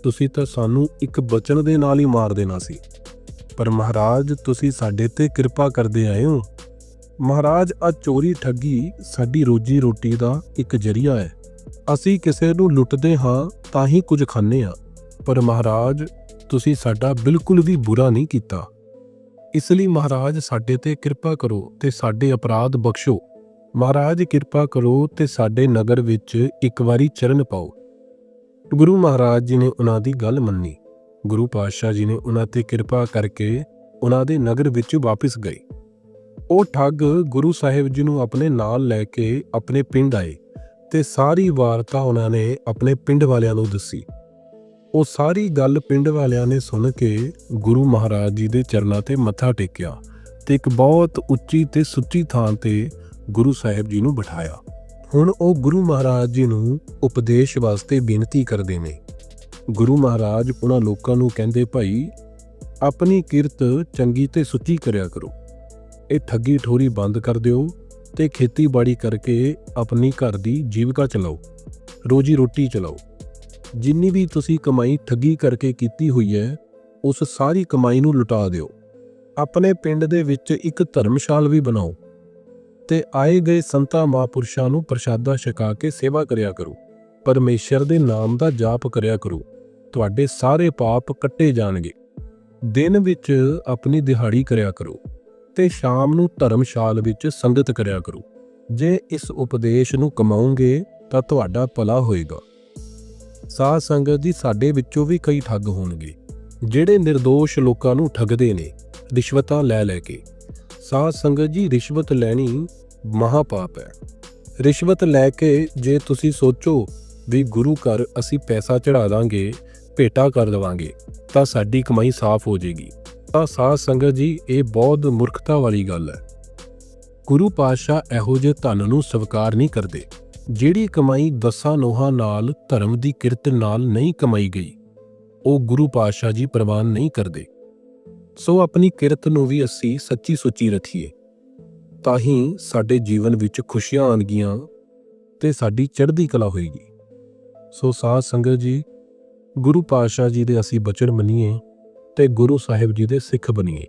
Speaker 1: ਤੁਸੀਂ ਤਾਂ ਸਾਨੂੰ ਇੱਕ ਬਚਨ ਦੇ ਨਾਲ ਹੀ ਮਾਰ ਦੇਣਾ ਸੀ। ਪਰ ਮਹਾਰਾਜ, ਤੁਸੀਂ ਸਾਡੇ ਤੇ ਕਿਰਪਾ ਕਰਦੇ ਆਏ ਹੋ। ਮਹਾਰਾਜ, ਆ ਚੋਰੀ ਠੱਗੀ ਸਾਡੀ ਰੋਜੀ ਰੋਟੀ ਦਾ ਇੱਕ ਜਰੀਆ ਹੈ। ਅਸੀਂ ਕਿਸੇ ਨੂੰ ਲੁੱਟਦੇ ਹਾਂ ਤਾਂ ਹੀ ਕੁਝ ਖਾਂਦੇ ਹਾਂ। ਪਰ ਮਹਾਰਾਜ, ਤੁਸੀਂ ਸਾਡਾ ਬਿਲਕੁਲ ਵੀ ਬੁਰਾ ਨਹੀਂ ਕੀਤਾ। ਇਸ ਲਈ ਮਹਾਰਾਜ, ਸਾਡੇ ਤੇ ਕਿਰਪਾ ਕਰੋ ਤੇ ਸਾਡੇ ਅਪਰਾਧ ਬਖਸ਼ੋ। ਮਹਾਰਾਜ, ਕਿਰਪਾ ਕਰੋ ਤੇ ਸਾਡੇ ਨਗਰ ਵਿੱਚ ਇੱਕ ਵਾਰੀ ਚਰਨ ਪਾਓ। ਗੁਰੂ ਮਹਾਰਾਜ ਜੀ ਨੇ ਉਹਨਾਂ ਦੀ ਗੱਲ ਮੰਨੀ। ਗੁਰੂ ਪਾਤਸ਼ਾਹ ਜੀ ਨੇ ਉਹਨਾਂ ਤੇ ਕਿਰਪਾ ਕਰਕੇ ਉਹਨਾਂ ਦੇ ਨਗਰ ਵਿੱਚ ਵਾਪਸ ਗਏ। ਉਹ ਠੱਗ ਗੁਰੂ ਸਾਹਿਬ ਜੀ ਨੂੰ ਆਪਣੇ ਨਾਲ ਲੈ ਕੇ ਆਪਣੇ ਪਿੰਡ ਆਏ ਤੇ ਸਾਰੀ ਵਾਰਤਾ ਉਹਨਾਂ ਨੇ ਆਪਣੇ ਪਿੰਡ ਵਾਲਿਆਂ ਨੂੰ ਦੱਸੀ। ਉਹ ਸਾਰੀ ਗੱਲ ਪਿੰਡ ਵਾਲਿਆਂ ਨੇ ਸੁਣ ਕੇ ਗੁਰੂ ਮਹਾਰਾਜ ਜੀ ਦੇ ਚਰਨਾਂ ਤੇ ਮੱਥਾ ਟੇਕਿਆ ਤੇ ਇੱਕ ਬਹੁਤ ਉੱਚੀ ਤੇ ਸੁੱਚੀ ਥਾਂ ਤੇ ਗੁਰੂ ਸਾਹਿਬ ਜੀ ਨੂੰ ਬਿਠਾਇਆ। ਹੁਣ ਉਹ ਗੁਰੂ ਮਹਾਰਾਜ ਜੀ ਨੂੰ ਉਪਦੇਸ਼ ਵਾਸਤੇ ਬੇਨਤੀ ਕਰਦੇ ਨੇ। ਗੁਰੂ ਮਹਾਰਾਜ ਉਹਨਾਂ ਲੋਕਾਂ ਨੂੰ ਕਹਿੰਦੇ, ਭਾਈ, ਆਪਣੀ ਕਿਰਤ ਚੰਗੀ ਤੇ ਸੁੱਚੀ ਕਰਿਆ ਕਰੋ। ਇਹ ਠੱਗੀ ਠੋਰੀ ਬੰਦ ਕਰ ਦਿਓ ਤੇ ਖੇਤੀਬਾੜੀ ਕਰਕੇ ਆਪਣੀ ਘਰ ਦੀ ਜੀਵਿਕਾ ਚਲਾਓ, ਰੋਜੀ ਰੋਟੀ ਚਲਾਓ। ਜਿੰਨੀ ਵੀ ਤੁਸੀਂ ਕਮਾਈ ਠੱਗੀ ਕਰਕੇ ਕੀਤੀ ਹੋਈ ਹੈ, ਉਸ ਸਾਰੀ ਕਮਾਈ ਨੂੰ ਲੁਟਾ ਦਿਓ। ਆਪਣੇ ਪਿੰਡ ਦੇ ਵਿੱਚ ਇੱਕ ਧਰਮਸ਼ਾਲ ਵੀ ਬਣਾਓ ਤੇ ਆਏ ਗਏ ਸੰਤਾਂ ਮਹਾਂਪੁਰਸ਼ਾਂ ਨੂੰ ਪ੍ਰਸ਼ਾਦਾ ਛਕਾ ਕੇ ਸੇਵਾ ਕਰਿਆ ਕਰੋ। ਪਰਮੇਸ਼ਰ ਦੇ ਨਾਮ ਦਾ ਜਾਪ ਕਰਿਆ ਕਰੋ। ਤੁਹਾਡੇ ਸਾਰੇ ਪਾਪ ਕੱਟੇ ਜਾਣਗੇ। ਦਿਨ ਵਿੱਚ ਆਪਣੀ ਦਿਹਾੜੀ ਕਰਿਆ ਕਰੋ ਤੇ ਸ਼ਾਮ ਨੂੰ ਧਰਮਸ਼ਾਲ ਵਿੱਚ ਸੰਗਤ ਕਰਿਆ ਕਰੋ। ਜੇ ਇਸ ਉਪਦੇਸ਼ ਨੂੰ ਕਮਾਉਂਗੇ ਤਾਂ ਤੁਹਾਡਾ ਭਲਾ ਹੋਏਗਾ। ਸਾਧ ਸੰਗਤ ਜੀ, ਸਾਡੇ ਵਿੱਚੋਂ ਵੀ ਕਈ ਠੱਗ ਹੋਣਗੇ, ਜਿਹੜੇ નિર્ਦੋਸ਼ ਲੋਕਾਂ ਨੂੰ ਠੱਗਦੇ ਨੇ, ਰਿਸ਼ਵਤਾਂ ਲੈ ਲੈ ਕੇ। ਸਾਧ ਸੰਗਤ ਜੀ, ਰਿਸ਼ਵਤ ਲੈਣੀ ਮਹਾਪਾਪ ਹੈ। ਰਿਸ਼ਵਤ ਲੈ ਕੇ ਜੇ ਤੁਸੀਂ ਸੋਚੋ ਵੀ ਗੁਰੂ ਘਰ ਅਸੀਂ ਪੈਸਾ ਚੜਾ ਦਾਂਗੇ ਭੇਟਾ ਕਰ ਦਵਾਂਗੇ, ਤਾਂ ਸਾਡੀ ਕਮਾਈ ਸਾਫ਼ ਹੋ ਜੇਗੀ ਤਾਂ ਸਾਧ ਸੰਗਤ ਜੀ, ਇਹ ਬਹੁਤ ਮੂਰਖਤਾ ਵਾਲੀ ਗੱਲ ਹੈ। ਗੁਰੂ ਪਾਤਸ਼ਾਹ ਇਹੋ ਜਿਹੇ ਧਨ ਨੂੰ ਸਵੀਕਾਰ ਨਹੀਂ ਕਰਦੇ, ਜਿਹੜੀ ਕਮਾਈ ਦਸਾਂ ਨੋਹਾਂ ਨਾਲ ਧਰਮ ਦੀ ਕਿਰਤ ਨਾਲ ਨਹੀਂ ਕਮਾਈ ਗਈ, ਉਹ ਗੁਰੂ ਪਾਤਸ਼ਾਹ ਜੀ ਪ੍ਰਵਾਨ ਨਹੀਂ ਕਰਦੇ। ਸੋ ਆਪਣੀ ਕਿਰਤ ਨੂੰ ਵੀ ਅਸੀਂ ਸੱਚੀ ਸੁੱਚੀ ਰੱਖੀਏ, ਤਾਂ ਹੀ ਸਾਡੇ ਜੀਵਨ ਵਿੱਚ ਖੁਸ਼ੀਆਂ ਆਣਗੀਆਂ ਤੇ ਸਾਡੀ ਚੜ੍ਹਦੀ ਕਲਾ ਹੋਏਗੀ। ਸੋ ਸਾਧ ਸੰਗਤ ਜੀ ਗੁਰੂ ਪਾਤਸ਼ਾਹ ਜੀ ਦੇ ਅਸੀਂ ਬਚਨ ਮੰਨੀਏ ਤੇ ਗੁਰੂ ਸਾਹਿਬ ਜੀ ਦੇ ਸਿੱਖ ਬਣੀਏ।